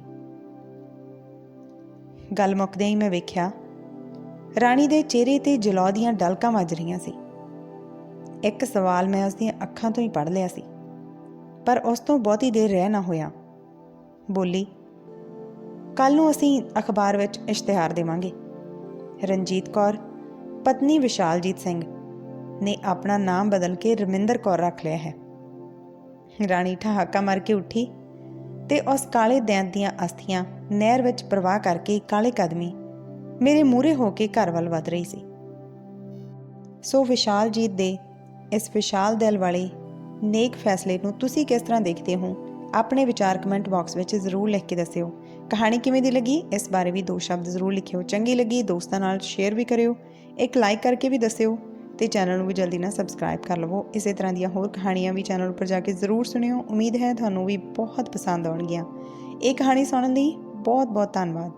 S1: ਗੱਲ ਮੁੱਕਦਿਆਂ ਹੀ ਮੈਂ ਵੇਖਿਆ, ਰਾਣੀ ਦੇ ਚਿਹਰੇ ਤੇ ਜਲੌ ਦੀਆਂ ਡਲਕਾਂ ਵੱਜ ਰਹੀਆਂ ਸੀ। ਇੱਕ ਸਵਾਲ ਮੈਂ ਉਸ ਦੀਆਂ ਅੱਖਾਂ ਤੋਂ ਹੀ ਪੜ੍ਹ ਲਿਆ ਸੀ, ਪਰ ਉਸ ਤੋਂ ਬਹੁਤੀ ਦੇਰ ਰਹਿ ਨਾ ਹੋਇਆ। ਬੋਲੀ ਕੱਲ ਨੂੰ ਅਸੀਂ ਅਖਬਾਰ ਵਿੱਚ ਇਸ਼ਤਿਹਾਰ ਦੇਵਾਂਗੇ। ਰਣਜੀਤ ਕੌਰ, ਪਤਨੀ ਵਿਸ਼ਾਲਜੀਤ ਸਿੰਘ ਨੇ ਆਪਣਾ ਨਾਮ ਬਦਲ ਕੇ ਰਮਿੰਦਰ ਕੌਰ ਰੱਖ ਲਿਆ ਹੈ। ਰਾਣੀ ਠਹਾਕਾ ਮਾਰ ਕੇ ਉੱਠੀ ਤੇ ਉਸ ਕਾਲੇ ਦੈਂਤ ਦੀਆਂ ਅਸਥੀਆਂ ਨਹਿਰ ਵਿੱਚ ਪ੍ਰਵਾਹ ਕਰਕੇ ਕਾਲੇ ਕਦਮੀ ਮੇਰੇ ਮੂਹਰੇ ਹੋ ਕੇ ਘਰ ਵੱਲ ਵਧ ਰਹੀ ਸੀ। ਸੋ ਵਿਸ਼ਾਲਜੀਤ ਦੇ ਇਸ ਵਿਸ਼ਾਲ ਦਿਲ ਵਾਲੇ ਨੇਕ ਫੈਸਲੇ ਨੂੰ ਤੁਸੀਂ ਕਿਸ ਤਰ੍ਹਾਂ ਦੇਖਦੇ ਹੋ? ਆਪਣੇ ਵਿਚਾਰ ਕਮੈਂਟ ਬਾਕਸ ਵਿੱਚ ਜ਼ਰੂਰ ਲਿਖ ਕੇ ਦੱਸਿਓ। ਕਹਾਣੀ ਕਿਵੇਂ ਦੀ ਲੱਗੀ? ਇਸ ਬਾਰੇ ਵੀ ਦੋ ਸ਼ਬਦ ਜ਼ਰੂਰ ਲਿਖਿਓ। ਚੰਗੀ ਲੱਗੀ ਦੋਸਤਾਂ ਨਾਲ ਸ਼ੇਅਰ ਵੀ ਕਰਿਓ। ਇੱਕ ਲਾਈਕ ਕਰਕੇ ਵੀ ਦੱਸਿਓ ਤੇ ਚੈਨਲ ਨੂੰ ਵੀ ਜਲਦੀ ਨਾਲ ਸਬਸਕ੍ਰਾਈਬ ਕਰ ਲਵੋ। ਇਸੇ ਤਰ੍ਹਾਂ ਦੀਆਂ ਹੋਰ ਕਹਾਣੀਆਂ ਵੀ ਚੈਨਲ ਉੱਪਰ ਜਾ ਕੇ ਜ਼ਰੂਰ ਸੁਣਿਓ। ਉਮੀਦ ਹੈ ਤੁਹਾਨੂੰ ਵੀ ਬਹੁਤ ਪਸੰਦ ਆਉਣਗੀਆਂ। ਇਹ ਕਹਾਣੀ ਸੁਣਨ ਲਈ ਬਹੁਤ ਬਹੁਤ ਧੰਨਵਾਦ।